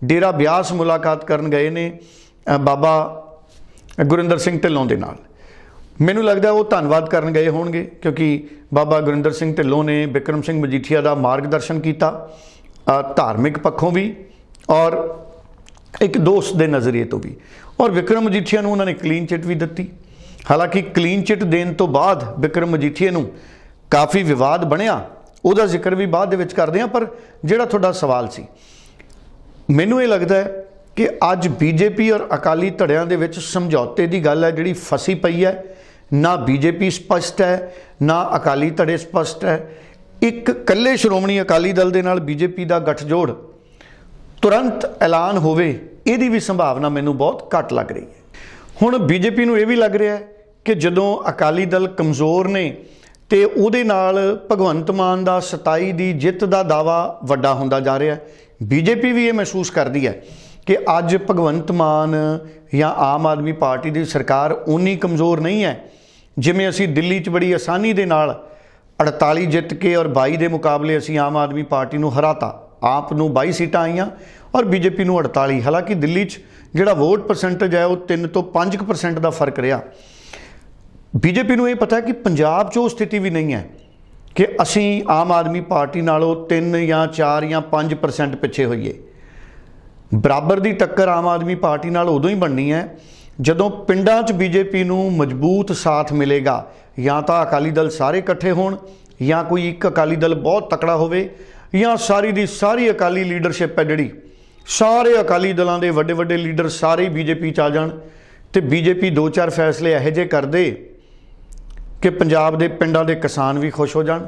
ਡੇਰਾ ਬਿਆਸ ਮੁਲਾਕਾਤ ਕਰਨ ਗਏ ਨੇ ਬਾਬਾ ਗੁਰਿੰਦਰ ਸਿੰਘ ਢਿੱਲੋਂ ਦੇ ਨਾਲ। ਮੈਨੂੰ ਲੱਗਦਾ ਉਹ ਧੰਨਵਾਦ ਕਰਨ ਗਏ ਹੋਣਗੇ, ਕਿਉਂਕਿ ਬਾਬਾ ਗੁਰਿੰਦਰ ਸਿੰਘ ਢਿੱਲੋਂ ਨੇ ਵਿਕਰਮ ਸਿੰਘ ਮਜੀਠੀਆ ਦਾ ਮਾਰਗਦਰਸ਼ਨ ਕੀਤਾ ਧਾਰਮਿਕ ਪੱਖੋਂ ਵੀ ਔਰ ਇੱਕ ਦੋਸਤ ਦੇ ਨਜ਼ਰੀਏ ਤੋਂ ਵੀ। ਔਰ ਵਿਕਰਮ ਮਜੀਠੀਆ ਨੂੰ ਉਹਨਾਂ ਨੇ ਕਲੀਨ ਚਿੱਟ ਵੀ ਦਿੱਤੀ। ਹਾਲਾਂਕਿ ਕਲੀਨ ਚਿੱਟ ਦੇਣ ਤੋਂ ਬਾਅਦ ਵਿਕਰਮ ਮਜੀਠੀਆ ਨੂੰ ਕਾਫੀ ਵਿਵਾਦ ਬਣਿਆ। ਉਹਦਾ ਜ਼ਿਕਰ ਵੀ ਬਾਅਦ ਦੇ ਵਿੱਚ ਕਰਦੇ ਹਾਂ, ਪਰ ਜਿਹੜਾ ਤੁਹਾਡਾ ਸਵਾਲ ਸੀ, ਮੈਨੂੰ ਇਹ ਲੱਗਦਾ ਹੈ ਕਿ ਅੱਜ ਬੀਜੇਪੀ ਔਰ ਅਕਾਲੀ ਧੜਿਆਂ ਦੇ ਵਿੱਚ ਸਮਝੌਤੇ ਦੀ ਗੱਲ ਹੈ, ਜਿਹੜੀ ਫਸੀ ਪਈ ਹੈ। ਨਾ ਬੀਜੇਪੀ ਸਪਸ਼ਟ ਹੈ, ਨਾ ਅਕਾਲੀ ਧੜੇ ਸਪਸ਼ਟ ਹੈ। ਇੱਕ ਇਕੱਲੇ ਸ਼੍ਰੋਮਣੀ ਅਕਾਲੀ ਦਲ ਦੇ ਨਾਲ ਬੀਜੇਪੀ ਦਾ ਗੱਠਜੋੜ ਤੁਰੰਤ ਐਲਾਨ ਹੋਵੇ, ਇਹਦੀ ਵੀ ਸੰਭਾਵਨਾ ਮੈਨੂੰ ਬਹੁਤ ਘੱਟ ਲੱਗ ਰਹੀ ਹੈ। ਹੁਣ ਬੀਜੇਪੀ ਨੂੰ ਇਹ ਵੀ ਲੱਗ ਰਿਹਾ ਹੈ ਕਿ ਜਦੋਂ ਅਕਾਲੀ ਦਲ ਕਮਜ਼ੋਰ ਨੇ ਤੇ ਉਹਦੇ ਨਾਲ ਭਗਵੰਤ ਮਾਨ ਦਾ 27 ਦੀ ਜਿੱਤ ਦਾ ਦਾਵਾ ਵੱਡਾ ਹੁੰਦਾ ਜਾ ਰਿਹਾ ਹੈ। ਬੀਜੇਪੀ ਵੀ ਇਹ ਮਹਿਸੂਸ ਕਰਦੀ ਹੈ ਕਿ ਅੱਜ ਭਗਵੰਤ ਮਾਨ ਜਾਂ ਆਮ ਆਦਮੀ ਪਾਰਟੀ ਦੀ ਸਰਕਾਰ ਉਨੀ ਕਮਜ਼ੋਰ ਨਹੀਂ ਹੈ, ਜਿਵੇਂ ਅਸੀਂ ਦਿੱਲੀ 'ਚ ਬੜੀ ਆਸਾਨੀ ਦੇ ਨਾਲ 48 ਜਿੱਤ ਕੇ ਔਰ 22 ਦੇ ਮੁਕਾਬਲੇ ਅਸੀਂ ਆਮ ਆਦਮੀ ਪਾਰਟੀ ਨੂੰ ਹਰਾਤਾ। ਆਪ ਨੂੰ 22 ਸੀਟਾਂ ਆਈਆਂ ਔਰ ਬੀਜੇਪੀ ਨੂੰ 48 ਹਾਲਾਂਕਿ ਦਿੱਲੀ 'ਚ ਜਿਹੜਾ ਵੋਟ ਪਰਸੈਂਟੇਜ ਹੈ, ਉਹ 3 ਤੋਂ 5% ਦਾ ਫ਼ਰਕ ਰਿਹਾ। ਬੀਜੇਪੀ ਨੂੰ ਇਹ ਪਤਾ ਹੈ ਕਿ ਪੰਜਾਬ 'ਚ ਉਹ ਸਥਿਤੀ ਵੀ ਨਹੀਂ ਹੈ ਕਿ ਅਸੀਂ ਆਮ ਆਦਮੀ ਪਾਰਟੀ ਨਾਲੋਂ 3 ਜਾਂ 4 ਜਾਂ 5% ਪਿੱਛੇ ਹੋਈਏ। ਬਰਾਬਰ ਦੀ ਟੱਕਰ ਆਮ ਆਦਮੀ ਪਾਰਟੀ ਨਾਲ ਉਦੋਂ ਹੀ ਬਣਨੀ ਹੈ ਜਦੋਂ ਪਿੰਡਾਂ 'ਚ ਬੀਜੇਪੀ ਨੂੰ ਮਜ਼ਬੂਤ ਸਾਥ ਮਿਲੇਗਾ। ਜਾਂ ਤਾਂ ਅਕਾਲੀ ਦਲ ਸਾਰੇ ਇਕੱਠੇ ਹੋਣ ਜਾਂ ਕੋਈ ਇੱਕ ਅਕਾਲੀ ਦਲ ਬਹੁਤ ਤਕੜਾ ਹੋਵੇ ਜਾਂ ਸਾਰੀ ਦੀ ਸਾਰੀ ਅਕਾਲੀ ਲੀਡਰਸ਼ਿਪ ਹੈ ਜਿਹੜੀ। ਸਾਰੇ ਅਕਾਲੀ ਦਲਾਂ ਦੇ ਵੱਡੇ ਵੱਡੇ ਲੀਡਰ ਸਾਰੇ ਬੀਜੇਪੀ ਚ ਆ ਜਾਣ ਤੇ ਬੀਜੇਪੀ ਦੋ ਚਾਰ ਫੈਸਲੇ ਇਹੋ ਜਿਹੇ ਕਰਦੇ ਕਿ ਪੰਜਾਬ ਦੇ ਪਿੰਡਾਂ ਦੇ ਕਿਸਾਨ ਵੀ ਖੁਸ਼ ਹੋ ਜਾਣ।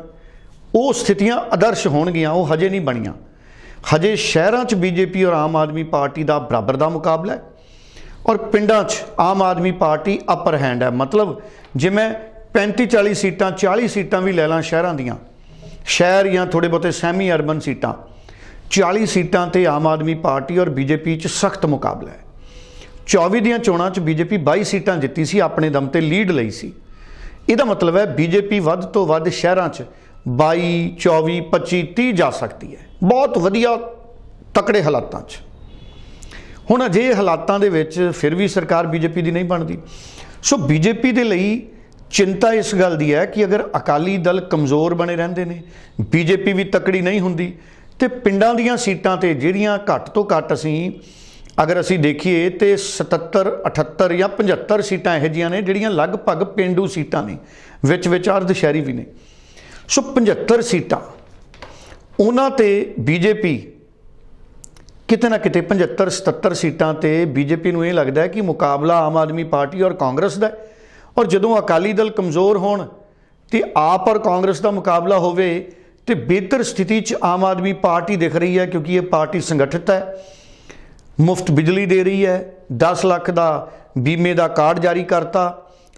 ਉਹ ਸਥਿਤੀਆਂ ਆਦਰਸ਼ ਹੋਣਗੀਆਂ, ਉਹ ਹਜੇ ਨਹੀਂ ਬਣੀਆਂ। ਹਜੇ ਸ਼ਹਿਰਾਂ 'ਚ ਬੀਜੇਪੀ ਔਰ ਆਮ ਆਦਮੀ ਪਾਰਟੀ ਦਾ ਬਰਾਬਰ ਦਾ ਮੁਕਾਬਲਾ ਹੈ ਔਰ ਪਿੰਡਾਂ 'ਚ ਆਮ ਆਦਮੀ ਪਾਰਟੀ ਅਪਰ ਹੈਂਡ ਹੈ। ਮਤਲਬ ਜਿਵੇਂ 35 40 ਸੀਟਾਂ 40 ਸੀਟਾਂ ਵੀ ਲੈ ਲਾਂ ਸ਼ਹਿਰਾਂ ਦੀਆਂ ਸ਼ਹਿਰ ਜਾਂ ਥੋੜੇ ਬਹੁਤੇ ਸੈਮੀ ਅਰਬਨ ਸੀਟਾਂ। 40 ਸੀਟਾਂ ਤੇ ਆਮ ਆਦਮੀ ਪਾਰਟੀ ਔਰ ਬੀਜੇਪੀ 'ਚ ਸਖਤ ਮੁਕਾਬਲਾ ਹੈ। 24 ਦੀਆਂ ਚੋਣਾਂ 'ਚ ਬੀਜੇਪੀ 22 ਸੀਟਾਂ ਜਿੱਤੀ ਸੀ, ਆਪਣੇ ਦਮ ਤੇ ਲੀਡ ਲਈ ਸੀ। ਇਹਦਾ ਮਤਲਬ ਹੈ ਬੀਜੇਪੀ ਵੱਧ ਤੋਂ ਵੱਧ ਸ਼ਹਿਰਾਂ 'ਚ 22 24 25 30 ਜਾ ਸਕਦੀ ਹੈ। ਬਹੁਤ ਵਧੀਆ ਤਕੜੇ ਹਾਲਾਤਾਂ 'ਚ। ਹੁਣ ਅਜੇ ਹਾਲਾਤਾਂ ਦੇ ਵਿੱਚ ਫਿਰ ਵੀ ਸਰਕਾਰ ਬੀਜੇਪੀ ਦੀ ਨਹੀਂ ਬਣਦੀ। ਸੋ ਬੀਜੇਪੀ ਦੇ ਲਈ ਚਿੰਤਾ ਇਸ ਗੱਲ ਦੀ ਹੈ ਕਿ ਅਗਰ ਅਕਾਲੀ ਦਲ ਕਮਜ਼ੋਰ ਬਣੇ ਰਹਿੰਦੇ ਨੇ, ਬੀਜੇਪੀ ਵੀ ਤਕੜੀ ਨਹੀਂ ਹੁੰਦੀ, ਤੇ ਪਿੰਡਾਂ ਦੀਆਂ ਸੀਟਾਂ ਤੇ ਜਿਹੜੀਆਂ ਘੱਟ ਤੋਂ ਘੱਟ ਅਸੀਂ, ਅਗਰ ਅਸੀਂ ਦੇਖੀਏ ਤੇ 77 78 ਜਾਂ 75 ਸੀਟਾਂ ਇਹੋ ਜਿਹੀਆਂ ਨੇ ਜਿਹੜੀਆਂ ਲਗਭਗ ਪਿੰਡੂ ਸੀਟਾਂ ਨੇ, ਵਿੱਚ ਵਿੱਚ ਅਰਧ ਸ਼ਹਿਰੀ ਵੀ ਨੇ। ਸੋ 75 ਸੀਟਾਂ, ਉਹਨਾਂ ਤੇ ਬੀਜੇਪੀ ਕਿਤੇ ਨਾ ਕਿਤੇ 75 77 ਸੀਟਾਂ ਤੇ ਬੀਜੇਪੀ ਨੂੰ ਇਹ ਲੱਗਦਾ ਹੈ ਕਿ ਮੁਕਾਬਲਾ ਆਮ ਆਦਮੀ ਪਾਰਟੀ ਔਰ ਕਾਂਗਰਸ ਦਾ ਹੈ। ਔਰ ਜਦੋਂ ਅਕਾਲੀ ਦਲ ਕਮਜ਼ੋਰ ਹੋਣ ਤੇ ਆਪ ਔਰ ਕਾਂਗਰਸ ਦਾ ਮੁਕਾਬਲਾ ਹੋਵੇ ਤੇ ਬਿਹਤਰ ਸਥਿਤੀ 'ਚ ਆਮ ਆਦਮੀ ਪਾਰਟੀ ਦਿਖ ਰਹੀ ਹੈ, ਕਿਉਂਕਿ ਇਹ ਪਾਰਟੀ ਸੰਗਠਿਤ ਹੈ, ਮੁਫਤ ਬਿਜਲੀ ਦੇ ਰਹੀ ਹੈ 10 ਲੱਖ ਦਾ ਬੀਮੇ ਦਾ ਕਾਰਡ ਜਾਰੀ ਕਰਤਾ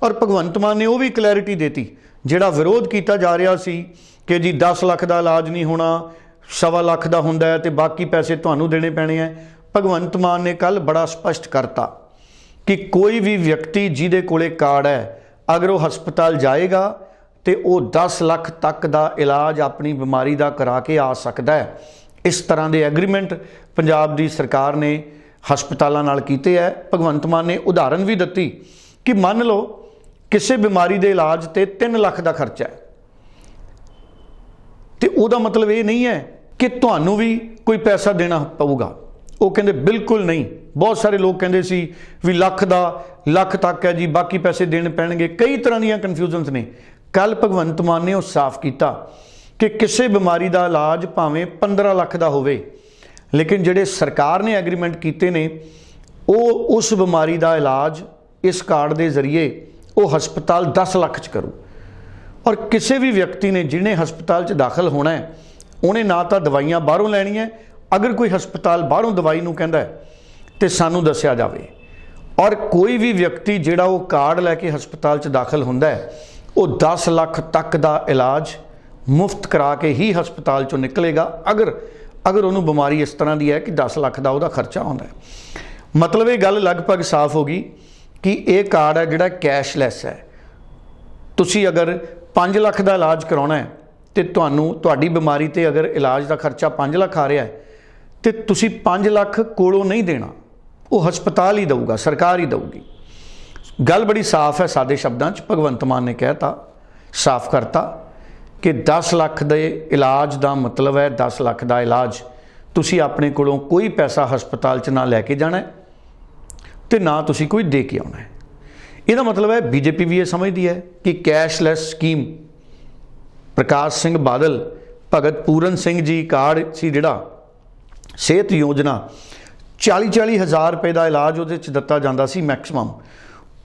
ਔਰ ਭਗਵੰਤ ਮਾਨ ਨੇ ਉਹ ਵੀ ਕਲੈਰਿਟੀ ਦਿੱਤੀ, ਜਿਹੜਾ ਵਿਰੋਧ ਕੀਤਾ ਜਾ ਰਿਹਾ ਸੀ ਕਿ ਜੀ 10 ਲੱਖ ਦਾ ਇਲਾਜ ਨਹੀਂ ਹੋਣਾ, ਸਵਾ ਲੱਖ ਦਾ ਹੁੰਦਾ ਹੈ ਤੇ ਬਾਕੀ ਪੈਸੇ ਤੁਹਾਨੂੰ ਦੇਣੇ ਪੈਣੇ ਆ ਭਗਵੰਤ ਮਾਨ ਨੇ ਕੱਲ ਬੜਾ ਸਪਸ਼ਟ ਕਰਤਾ। ਕਿ ਕੋਈ ਵੀ ਵਿਅਕਤੀ ਜਿਹਦੇ ਕੋਲੇ ਕਾਰਡ ਹੈ, ਅਗਰ ਉਹ ਹਸਪਤਾਲ ਜਾਏਗਾ ਤੇ ਉਹ 10 ਲੱਖ ਤੱਕ ਦਾ ਇਲਾਜ ਆਪਣੀ ਬਿਮਾਰੀ ਦਾ ਕਰਾ ਕੇ ਆ ਸਕਦਾ ਹੈ। ਇਸ ਤਰ੍ਹਾਂ ਦੇ ਐਗਰੀਮੈਂਟ ਪੰਜਾਬ ਦੀ ਸਰਕਾਰ ਨੇ ਹਸਪਤਾਲਾਂ ਨਾਲ ਕੀਤੇ ਹੈ। ਭਗਵੰਤ ਮਾਨ ਨੇ ਉਦਾਹਰਨ ਵੀ ਦਿੱਤੀ ਕਿ ਮੰਨ ਲਓ ਕਿਸੇ ਬਿਮਾਰੀ ਦੇ ਇਲਾਜ ਤੇ 3 ਲੱਖ ਦਾ ਖਰਚਾ ਹੈ। ਤੇ ਉਹਦਾ ਮਤਲਬ ਇਹ ਨਹੀਂ ਹੈ ਕਿ ਤੁਹਾਨੂੰ ਵੀ ਕੋਈ ਪੈਸਾ ਦੇਣਾ ਪਊਗਾ। ਉਹ ਕਹਿੰਦੇ ਬਿਲਕੁਲ ਨਹੀਂ। ਬਹੁਤ ਸਾਰੇ ਲੋਕ ਕਹਿੰਦੇ ਸੀ ਵੀ ਲੱਖ ਦਾ, ਲੱਖ ਤੱਕ ਹੈ ਜੀ, ਬਾਕੀ ਪੈਸੇ ਦੇਣੇ ਪੈਣਗੇ। ਕਈ ਤਰ੍ਹਾਂ ਦੀਆਂ ਕਨਫਿਊਜ਼ਨਸ ਨੇ। ਕੱਲ ਭਗਵੰਤ ਮਾਨ ਨੇ ਉਹ ਸਾਫ਼ ਕੀਤਾ ਕਿ ਕਿਸੇ ਬਿਮਾਰੀ ਦਾ ਇਲਾਜ ਭਾਵੇਂ 15 ਲੱਖ ਦਾ ਹੋਵੇ, ਲੇਕਿਨ ਜਿਹੜੇ ਸਰਕਾਰ ਨੇ ਐਗਰੀਮੈਂਟ ਕੀਤੇ ਨੇ, ਉਹ ਉਸ ਬਿਮਾਰੀ ਦਾ ਇਲਾਜ ਇਸ ਕਾਰਡ ਦੇ ਜ਼ਰੀਏ ਉਹ ਹਸਪਤਾਲ 10 ਲੱਖ ਚ ਕਰੂ। ਔਰ ਕਿਸੇ ਵੀ ਵਿਅਕਤੀ ਨੇ ਜਿਹਨੇ ਹਸਪਤਾਲ 'ਚ ਦਾਖਲ ਹੋਣਾ ਹੈ, ਉਹਨੇ ਨਾ ਤਾਂ ਦਵਾਈਆਂ ਬਾਹਰੋਂ ਲੈਣੀਆਂ, ਅਗਰ ਕੋਈ ਹਸਪਤਾਲ ਬਾਹਰੋਂ ਦਵਾਈ ਨੂੰ ਕਹਿੰਦਾ ਹੈ ਤੇ ਸਾਨੂੰ ਦੱਸਿਆ ਜਾਵੇ। ਔਰ ਕੋਈ ਵੀ ਵਿਅਕਤੀ ਜਿਹੜਾ ਉਹ ਕਾਰਡ ਲੈ ਕੇ ਹਸਪਤਾਲ 'ਚ ਦਾਖਲ ਹੁੰਦਾ ਹੈ, ਉਹ 10 ਲੱਖ ਤੱਕ ਦਾ ਇਲਾਜ ਮੁਫਤ ਕਰਾ ਕੇ ਹੀ ਹਸਪਤਾਲ 'ਚੋਂ ਨਿਕਲੇਗਾ। ਅਗਰ ਅਗਰ ਉਹਨੂੰ ਬਿਮਾਰੀ ਇਸ ਤਰ੍ਹਾਂ ਦੀ ਹੈ ਕਿ 10 ਲੱਖ ਦਾ ਉਹਦਾ ਖਰਚਾ ਆਉਂਦਾ ਹੈ। ਮਤਲਬ ਇਹ ਗੱਲ ਲਗਭਗ ਸਾਫ਼ ਹੋ ਗਈ ਕਿ ਇਹ ਕਾਰਡ ਹੈ ਜਿਹੜਾ ਕੈਸ਼ਲੈਸ ਹੈ। ਤੁਸੀਂ ਅਗਰ 5 ਲੱਖ ਦਾ ਇਲਾਜ ਕਰਾਉਣਾ ਹੈ ਤੇ ਤੁਹਾਨੂੰ, ਤੁਹਾਡੀ ਬਿਮਾਰੀ ਤੇ ਅਗਰ ਇਲਾਜ ਦਾ ਖਰਚਾ 5 ਲੱਖ ਆ ਰਿਹਾ ਹੈ, ਤੇ ਤੁਸੀਂ 5 ਲੱਖ ਕੋਲੋਂ ਨਹੀਂ ਦੇਣਾ। ਉਹ ਹਸਪਤਾਲ ਹੀ ਦਊਗਾ, ਸਰਕਾਰ ਹੀ ਦਊਗੀ। ਗੱਲ ਬੜੀ ਸਾਫ਼ ਹੈ ਸਾਦੇ ਸ਼ਬਦਾਂ 'ਚ ਭਗਵੰਤ ਮਾਨ ਨੇ ਕਹਿਤਾ, ਸਾਫ਼ ਕਰਤਾ ਕਿ 10 ਲੱਖ ਦੇ ਇਲਾਜ ਦਾ ਮਤਲਬ ਹੈ 10 ਲੱਖ ਦਾ ਇਲਾਜ। ਤੁਸੀਂ ਆਪਣੇ ਕੋਲੋਂ ਕੋਈ ਪੈਸਾ ਹਸਪਤਾਲ 'ਚ ਨਾ ਲੈ ਕੇ ਜਾਣਾ ਹੈ ਤੇ ਨਾ ਤੁਸੀਂ ਕੋਈ ਦੇ ਕੇ ਆਉਣਾ। ਹੈ ਇਹਦਾ ਮਤਲਬ ਹੈ, ਬੀਜੇਪੀ ਵੀ ਇਹ ਸਮਝਦੀ ਹੈ ਕਿ cashless scheme. Parkash Singh Badal, Bhagat Puran Singh ji card ਸੀ ਜਿਹੜਾ, ਸਿਹਤ ਯੋਜਨਾ 40 40 ਹਜ਼ਾਰ ਰੁਪਏ ਦਾ ਇਲਾਜ ਉਹਦੇ ਚ ਦਿੱਤਾ ਜਾਂਦਾ ਸੀ ਮੈਕਸਿਮਮ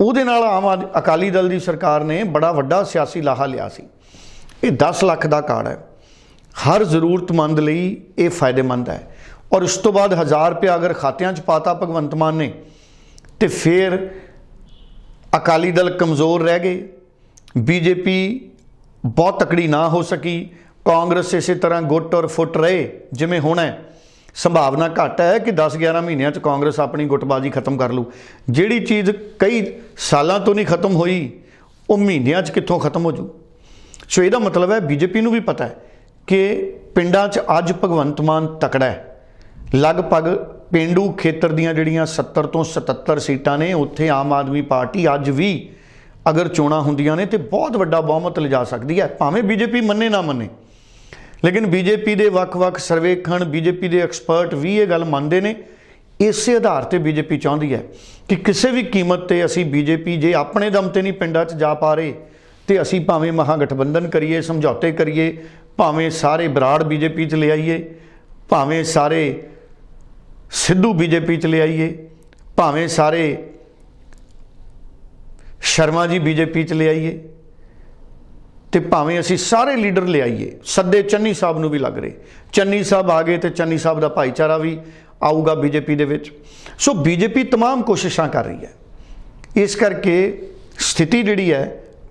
ਉਹਦੇ ਨਾਲ ਆਮ ਆਦ- ਅਕਾਲੀ ਦਲ ਦੀ ਸਰਕਾਰ ਨੇ ਬੜਾ ਵੱਡਾ ਸਿਆਸੀ ਲਾਹਾ ਲਿਆ ਸੀ। ਇਹ 10 ਲੱਖ ਦਾ ਕਾਰਡ ਹੈ। ਹਰ ਜ਼ਰੂਰਤਮੰਦ ਲਈ ਇਹ ਫਾਇਦੇਮੰਦ ਹੈ। ਔਰ ਉਸ ਤੋਂ ਬਾਅਦ 1000 ਰੁਪਏ ਅਗਰ ਖਾਤਿਆਂ 'ਚ ਪਾਤਾ ਭਗਵੰਤ ਮਾਨ ਨੇ, ਤੇ ਫਿਰ ਅਕਾਲੀ ਦਲ ਕਮਜ਼ੋਰ ਰਹਿ ਗਏ। ਬੀਜੇਪੀ ਬਹੁਤ ਤਕੜੀ ਨਾ ਹੋ ਸਕੀ। ਕਾਂਗਰਸ ਇਸੇ ਤਰ੍ਹਾਂ ਗੁੱਟ ਔਰ ਫੁੱਟ ਰਹੇ, ਜਿਵੇਂ ਹੁਣ ਹੈ। ਸੰਭਾਵਨਾ ਘੱਟ ਹੈ ਕਿ 10-11 ਮਹੀਨਿਆਂ 'ਚ ਕਾਂਗਰਸ ਆਪਣੀ ਗੁੱਟਬਾਜ਼ੀ ਖਤਮ ਕਰ ਲੂ ਜਿਹੜੀ ਚੀਜ਼ ਕਈ ਸਾਲਾਂ ਤੋਂ ਨਹੀਂ ਖਤਮ ਹੋਈ, ਉਹ ਮਹੀਨਿਆਂ 'ਚ ਕਿੱਥੋਂ ਖਤਮ ਹੋ ਜੂ? ਸੋ ਇਹਦਾ ਮਤਲਬ ਹੈ, ਬੀਜੇਪੀ ਨੂੰ ਵੀ ਪਤਾ ਹੈ ਕਿ ਪਿੰਡਾਂ 'ਚ ਅੱਜ ਭਗਵੰਤ ਮਾਨ ਤਕੜਾ ਹੈ। ਲਗਭਗ ਪਿੰਡੂ ਖੇਤਰ ਦੀਆਂ ਜਿਹੜੀਆਂ 70 ਤੋਂ 77 ਸੀਟਾਂ ਨੇ, ਉੱਥੇ ਆਮ ਆਦਮੀ ਪਾਰਟੀ ਅੱਜ ਵੀ ਅਗਰ ਚੋਣਾਂ ਹੁੰਦੀਆਂ ਨੇ, ਤੇ ਬਹੁਤ ਵੱਡਾ ਬਹੁਮਤ ਲਿਜਾ ਸਕਦੀ ਹੈ। ਭਾਵੇਂ ਬੀਜੇਪੀ ਮੰਨੇ ਨਾ ਮੰਨੇ। ਲੇਕਿਨ ਬੀਜੇਪੀ ਦੇ ਵੱਖ-ਵੱਖ ਸਰਵੇਖਣ, ਬੀਜੇਪੀ ਦੇ ਐਕਸਪਰਟ ਵੀ ਇਹ ਗੱਲ ਮੰਨਦੇ ਨੇ। ਇਸੇ ਆਧਾਰ ਤੇ ਬੀਜੇਪੀ ਚਾਹੁੰਦੀ ਹੈ ਕਿ ਕਿਸੇ ਵੀ ਕੀਮਤ ਤੇ ਅਸੀਂ ਬੀਜੇਪੀ ਜੇ ਆਪਣੇ ਦਮ ਤੇ ਨਹੀਂ ਪਿੰਡਾਂ 'ਚ ਜਾ ਪਾ ਰਹੇ, ਤੇ ਅਸੀਂ ਭਾਵੇਂ ਮਹਾਗਠਬੰਧਨ ਕਰੀਏ, ਸਮਝੌਤੇ ਕਰੀਏ, ਭਾਵੇਂ ਸਾਰੇ ਬਰਾੜ ਬੀਜੇਪੀ ਚ ਲੈ ਆਈਏ, ਭਾਵੇਂ ਸਾਰੇ ਸਿੱਧੂ ਬੀਜੇਪੀ ਚ ਲੈ ਆਈਏ, ਭਾਵੇਂ ਸਾਰੇ ਸ਼ਰਮਾ ਜੀ ਬੀਜੇਪੀ ਚ ਲੈ ਆਈਏ। ਤੇ ਭਾਵੇਂ ਅਸੀਂ ਸਾਰੇ ਲੀਡਰ ਲਿਆਈਏ ਸੱਦੇ ਚੰਨੀ ਸਾਹਿਬ ਨੂੰ ਵੀ ਲੱਗ ਰਹੇ ਚੰਨੀ ਸਾਹਿਬ ਆ ਗਏ ਤੇ ਚੰਨੀ ਸਾਹਿਬ ਦਾ ਭਾਈਚਾਰਾ ਵੀ ਆਊਗਾ ਬੀਜੇਪੀ ਦੇ ਵਿੱਚ ਸੋ ਬੀਜੇਪੀ तमाम ਕੋਸ਼ਿਸ਼ਾਂ ਕਰ ਰਹੀ ਹੈ ਇਸ ਕਰਕੇ ਸਥਿਤੀ ਜਿਹੜੀ ਹੈ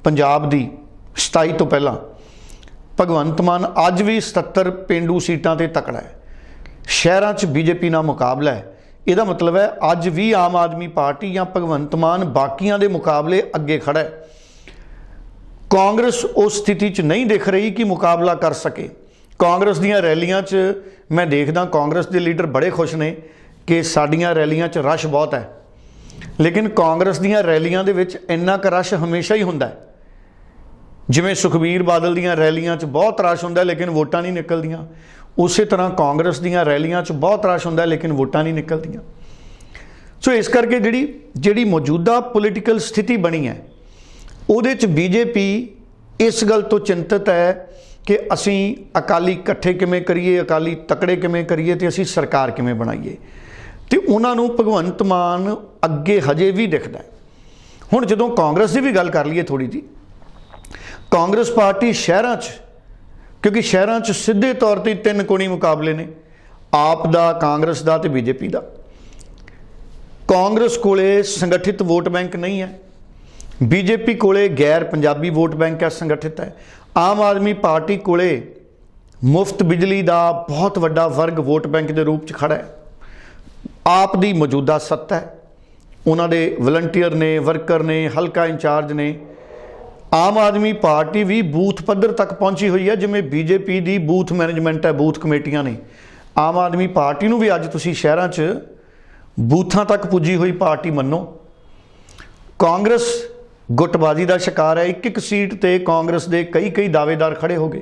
ਪੰਜਾਬ ਦੀ 27 ਤੋਂ ਪਹਿਲਾਂ ਭਗਵੰਤ ਮਾਨ ਅੱਜ ਵੀ 77 ਪਿੰਡੂ ਸੀਟਾਂ ਤੇ ਤਕੜਾ ਹੈ ਸ਼ਹਿਰਾਂ 'ਚ ਬੀਜੇਪੀ ਨਾਲ ਮੁਕਾਬਲਾ ਹੈ ਇਹਦਾ ਮਤਲਬ ਹੈ ਅੱਜ ਵੀ ਆਮ ਆਦਮੀ ਪਾਰਟੀ ਜਾਂ ਭਗਵੰਤ ਮਾਨ ਬਾਕੀਆਂ ਦੇ ਮੁਕਾਬਲੇ ਅੱਗੇ ਖੜਾ ਹੈ ਕਾਂਗਰਸ ਉਸ ਸਥਿਤੀ 'ਚ ਨਹੀਂ ਦਿਖ ਰਹੀ ਕਿ ਮੁਕਾਬਲਾ ਕਰ ਸਕੇ। ਕਾਂਗਰਸ ਦੀਆਂ ਰੈਲੀਆਂ 'ਚ ਮੈਂ ਦੇਖਦਾ ਕਾਂਗਰਸ ਦੇ ਲੀਡਰ ਬੜੇ ਖੁਸ਼ ਨੇ ਕਿ ਸਾਡੀਆਂ ਰੈਲੀਆਂ 'ਚ ਰਸ਼ ਬਹੁਤ ਹੈ। ਲੇਕਿਨ ਕਾਂਗਰਸ ਦੀਆਂ ਰੈਲੀਆਂ ਦੇ ਵਿੱਚ ਇੰਨਾ ਕੁ ਰਸ਼ ਹਮੇਸ਼ਾ ਹੀ ਹੁੰਦਾ ਹੈ। ਜਿਵੇਂ ਸੁਖਬੀਰ ਬਾਦਲ ਦੀਆਂ ਰੈਲੀਆਂ 'ਚ ਬਹੁਤ ਰਸ਼ ਹੁੰਦਾ ਲੇਕਿਨ ਵੋਟਾਂ ਨਹੀਂ ਨਿਕਲਦੀਆਂ। ਉਸੇ ਤਰ੍ਹਾਂ ਕਾਂਗਰਸ ਦੀਆਂ ਰੈਲੀਆਂ 'ਚ ਬਹੁਤ ਰਸ਼ ਹੁੰਦਾ ਲੇਕਿਨ ਵੋਟਾਂ ਨਹੀਂ ਨਿਕਲਦੀਆਂ। ਸੋ ਇਸ ਕਰਕੇ ਜਿਹੜੀ ਜਿਹੜੀ ਮੌਜੂਦਾ ਪੋਲੀਟੀਕਲ ਸਥਿਤੀ ਬਣੀ ਹੈ ਉਹਦੇ 'ਚ ਬੀਜੇਪੀ ਇਸ ਗੱਲ ਤੋਂ ਚਿੰਤਤ ਹੈ ਕਿ ਅਸੀਂ ਅਕਾਲੀ ਇਕੱਠੇ ਕਿਵੇਂ ਕਰੀਏ, ਅਕਾਲੀ ਤਕੜੇ ਕਿਵੇਂ ਕਰੀਏ ਤੇ ਅਸੀਂ ਸਰਕਾਰ ਕਿਵੇਂ ਬਣਾਈਏ। ਤੇ ਉਹਨਾਂ ਨੂੰ ਭਗਵੰਤ ਮਾਨ ਅੱਗੇ ਹਜੇ ਵੀ ਦਿਖਦਾ ਹੁਣ ਜਦੋਂ ਕਾਂਗਰਸ ਦੀ ਵੀ ਗੱਲ ਕਰ ਲਈਏ ਥੋੜੀ ਜੀ, ਕਾਂਗਰਸ ਪਾਰਟੀ ਸ਼ਹਿਰਾਂ 'ਚ, ਕਿਉਂਕਿ ਸ਼ਹਿਰਾਂ 'ਚ ਸਿੱਧੇ ਤੌਰ ਤੇ ਤਿੰਨ ਕੋਣੀ ਮੁਕਾਬਲੇ ਨੇ, ਆਪ ਦਾ, ਕਾਂਗਰਸ ਦਾ ਤੇ ਬੀਜੇਪੀ ਦਾ। ਕਾਂਗਰਸ ਕੋਲੇ ਸੰਗਠਿਤ ਵੋਟ ਬੈਂਕ ਨਹੀਂ ਹੈ। ਬੀਜੇਪੀ ਕੋਲੇ ਗੈਰ ਪੰਜਾਬੀ ਵੋਟ ਬੈਂਕ ਹੈ ਸੰਗਠਿਤ ਹੈ ਆਮ ਆਦਮੀ ਪਾਰਟੀ ਕੋਲੇ ਮੁਫਤ ਬਿਜਲੀ ਦਾ ਬਹੁਤ ਵੱਡਾ ਵਰਗ ਵੋਟ ਬੈਂਕ ਦੇ ਰੂਪ 'ਚ ਖੜਾ ਹੈ ਆਪ ਦੀ ਮੌਜੂਦਾ ਸੱਤਾ ਹੈ ਉਹਨਾਂ ਦੇ ਵਲੰਟੀਅਰ ਨੇ, ਵਰਕਰ ਨੇ, ਹਲਕਾ ਇੰਚਾਰਜ ਨੇ। ਆਮ ਆਦਮੀ ਪਾਰਟੀ ਵੀ ਬੂਥ ਪੱਧਰ ਤੱਕ ਪਹੁੰਚੀ ਹੋਈ ਹੈ ਜਿਵੇਂ ਬੀਜੇਪੀ ਦੀ ਬੂਥ ਮੈਨੇਜਮੈਂਟ ਹੈ ਬੂਥ ਕਮੇਟੀਆਂ ਨੇ। ਆਮ ਆਦਮੀ ਪਾਰਟੀ ਨੂੰ ਵੀ ਅੱਜ ਤੁਸੀਂ ਸ਼ਹਿਰਾਂ 'ਚ ਬੂਥਾਂ ਤੱਕ ਪੁੱਜੀ ਹੋਈ ਪਾਰਟੀ ਮੰਨੋ। ਕਾਂਗਰਸ ਗੁੱਟਬਾਜ਼ੀ ਦਾ ਸ਼ਿਕਾਰ ਹੈ। ਇੱਕ ਇੱਕ ਸੀਟ ਤੇ ਕਾਂਗਰਸ ਦੇ ਕਈ ਕਈ ਦਾਅਵੇਦਾਰ ਖੜੇ ਹੋ ਗਏ।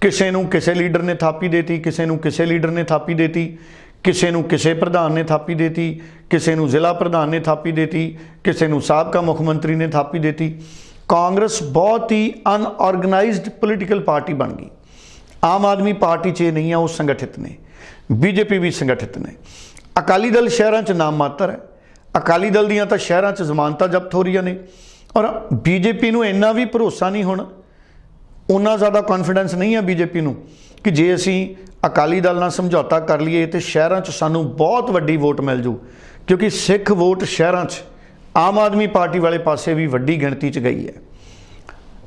ਕਿਸੇ ਨੂੰ ਕਿਸੇ ਲੀਡਰ ਨੇ ਥਾਪੀ ਦੇਤੀ, ਕਿਸੇ ਨੂੰ ਕਿਸੇ ਲੀਡਰ ਨੇ ਥਾਪੀ ਦੇਤੀ, ਕਿਸੇ ਨੂੰ ਕਿਸੇ ਪ੍ਰਧਾਨ ਨੇ ਥਾਪੀ ਦੇਤੀ, ਕਿਸੇ ਨੂੰ ਜ਼ਿਲ੍ਹਾ ਪ੍ਰਧਾਨ ਨੇ ਥਾਪੀ ਦੇਤੀ, ਕਿਸੇ ਨੂੰ ਸਾਬਕਾ ਮੁੱਖ ਮੰਤਰੀ ਨੇ ਥਾਪੀ ਦੇਤੀ। ਕਾਂਗਰਸ ਬਹੁਤ ਹੀ ਅਨਆਰਗੇਨਾਈਜ਼ਡ ਪੋਲੀਟੀਕਲ ਪਾਰਟੀ ਬਣ ਗਈ। ਆਮ ਆਦਮੀ ਪਾਰਟੀ 'ਚ ਇਹ ਨਹੀਂ ਆ, ਉਹ ਸੰਗਠਿਤ ਨੇ। ਬੀਜੇਪੀ ਵੀ ਸੰਗਠਿਤ ਨੇ। ਅਕਾਲੀ ਦਲ ਸ਼ਹਿਰਾਂ 'ਚ ਨਾਮ ਮਾਤਰ ਹੈ। ਅਕਾਲੀ ਦਲ ਦੀਆਂ ਤਾਂ ਸ਼ਹਿਰਾਂ 'ਚ ਜ਼ਮਾਨਤਾਂ ਜ਼ਬਤ ਹੋ ਰਹੀਆਂ ਨੇ। ਔਰ ਬੀਜੇਪੀ ਨੂੰ ਇੰਨਾ ਵੀ ਭਰੋਸਾ ਨਹੀਂ ਹੁਣ ਉਹਨਾਂ ਜ਼ਿਆਦਾ ਕੌਨਫੀਡੈਂਸ ਨਹੀਂ ਹੈ ਬੀਜੇਪੀ ਨੂੰ ਕਿ ਜੇ ਅਸੀਂ ਅਕਾਲੀ ਦਲ ਨਾਲ ਸਮਝੌਤਾ ਕਰ ਲਈਏ ਤੇ ਸ਼ਹਿਰਾਂ 'ਚ ਸਾਨੂੰ ਬਹੁਤ ਵੱਡੀ ਵੋਟ ਮਿਲ ਜੂ, ਕਿਉਂਕਿ ਸਿੱਖ ਵੋਟ ਸ਼ਹਿਰਾਂ 'ਚ ਆਮ ਆਦਮੀ ਪਾਰਟੀ ਵਾਲੇ ਪਾਸੇ ਵੀ ਵੱਡੀ ਗਿਣਤੀ 'ਚ ਗਈ ਹੈ।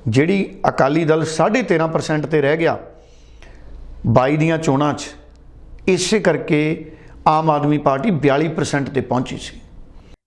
ਜਿਹੜੀ ਅਕਾਲੀ ਦਲ 13.5% ਤੇ ਰਹਿ ਗਿਆ 22 ਦੀਆਂ ਚੋਣਾਂ 'ਚ, ਇਸੇ ਕਰਕੇ ਆਮ ਆਦਮੀ ਪਾਰਟੀ 42% ਤੇ ਪਹੁੰਚੀ ਸੀ।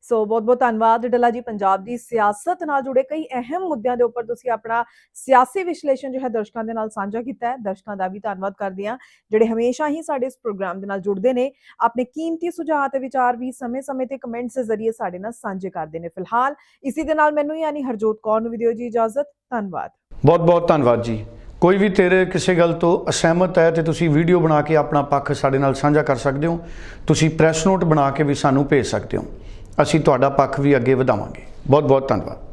ਸੋ ਬਹੁਤ ਬਹੁਤ ਧੰਨਵਾਦ ਡੱਲਾ ਜੀ ਪੰਜਾਬ ਦੀ ਸਿਆਸਤ ਨਾਲ ਜੁੜੇ ਕਈ ਅਹਿਮ ਮੁੱਦਿਆਂ ਦੇ ਉੱਪਰ ਤੁਸੀਂ ਆਪਣਾ ਸਿਆਸੀ ਵਿਸ਼ਲੇਸ਼ਣ ਜੋ ਹੈ ਦਰਸ਼ਕਾਂ ਦੇ ਨਾਲ ਸਾਂਝਾ ਕੀਤਾ ਹੈ। ਦਰਸ਼ਕਾਂ ਦਾ ਵੀ ਧੰਨਵਾਦ ਕਰਦੇ ਹਾਂ, ਜਿਹੜੇ ਹਮੇਸ਼ਾ ਹੀ ਸਾਡੇ ਇਸ ਪ੍ਰੋਗਰਾਮ ਦੇ ਨਾਲ ਜੁੜਦੇ ਨੇ, ਆਪਣੇ ਕੀਮਤੀ ਸੁਝਾਅ ਤੇ ਵਿਚਾਰ ਵੀ ਸਮੇਂ-ਸਮੇਂ ਤੇ ਕਮੈਂਟਸ ਦੇ ਜ਼ਰੀਏ ਸਾਡੇ ਨਾਲ ਸਾਂਝੇ ਕਰਦੇ ਨੇ। ਫਿਲਹਾਲ ਇਸੇ ਦੇ ਨਾਲ ਮੈਨੂੰ ਯਾਨੀ ਹਰਜੋਤ ਕੌਰ ਨੂੰ ਵੀ ਦਿਓ ਜੀ ਇਜਾਜ਼ਤ। ਧੰਨਵਾਦ। ਬਹੁਤ ਬਹੁਤ ਧੰਨਵਾਦ ਜੀ। ਕੋਈ ਵੀ ਤੇਰੇ ਕਿਸੇ ਗੱਲ ਤੋਂ ਅਸਹਿਮਤ ਹੈ ਤੇ ਤੁਸੀਂ ਵੀਡੀਓ ਬਣਾ ਕੇ ਆਪਣਾ ਪੱਖ ਸਾਡੇ ਨਾਲ ਸਾਂਝਾ ਕਰ ਸਕਦੇ ਹੋ। ਤੁਸੀਂ ਪ੍ਰੈਸ ਨੋਟ ਬਣਾ ਕੇ ਵੀ ਸਾਨੂੰ ਭੇਜ ਸਕਦੇ ਹੋ। ਅਸੀਂ ਤੁਹਾਡਾ ਪੱਖ ਵੀ ਅੱਗੇ ਵਧਾਵਾਂਗੇ। ਬਹੁਤ ਬਹੁਤ ਧੰਨਵਾਦ।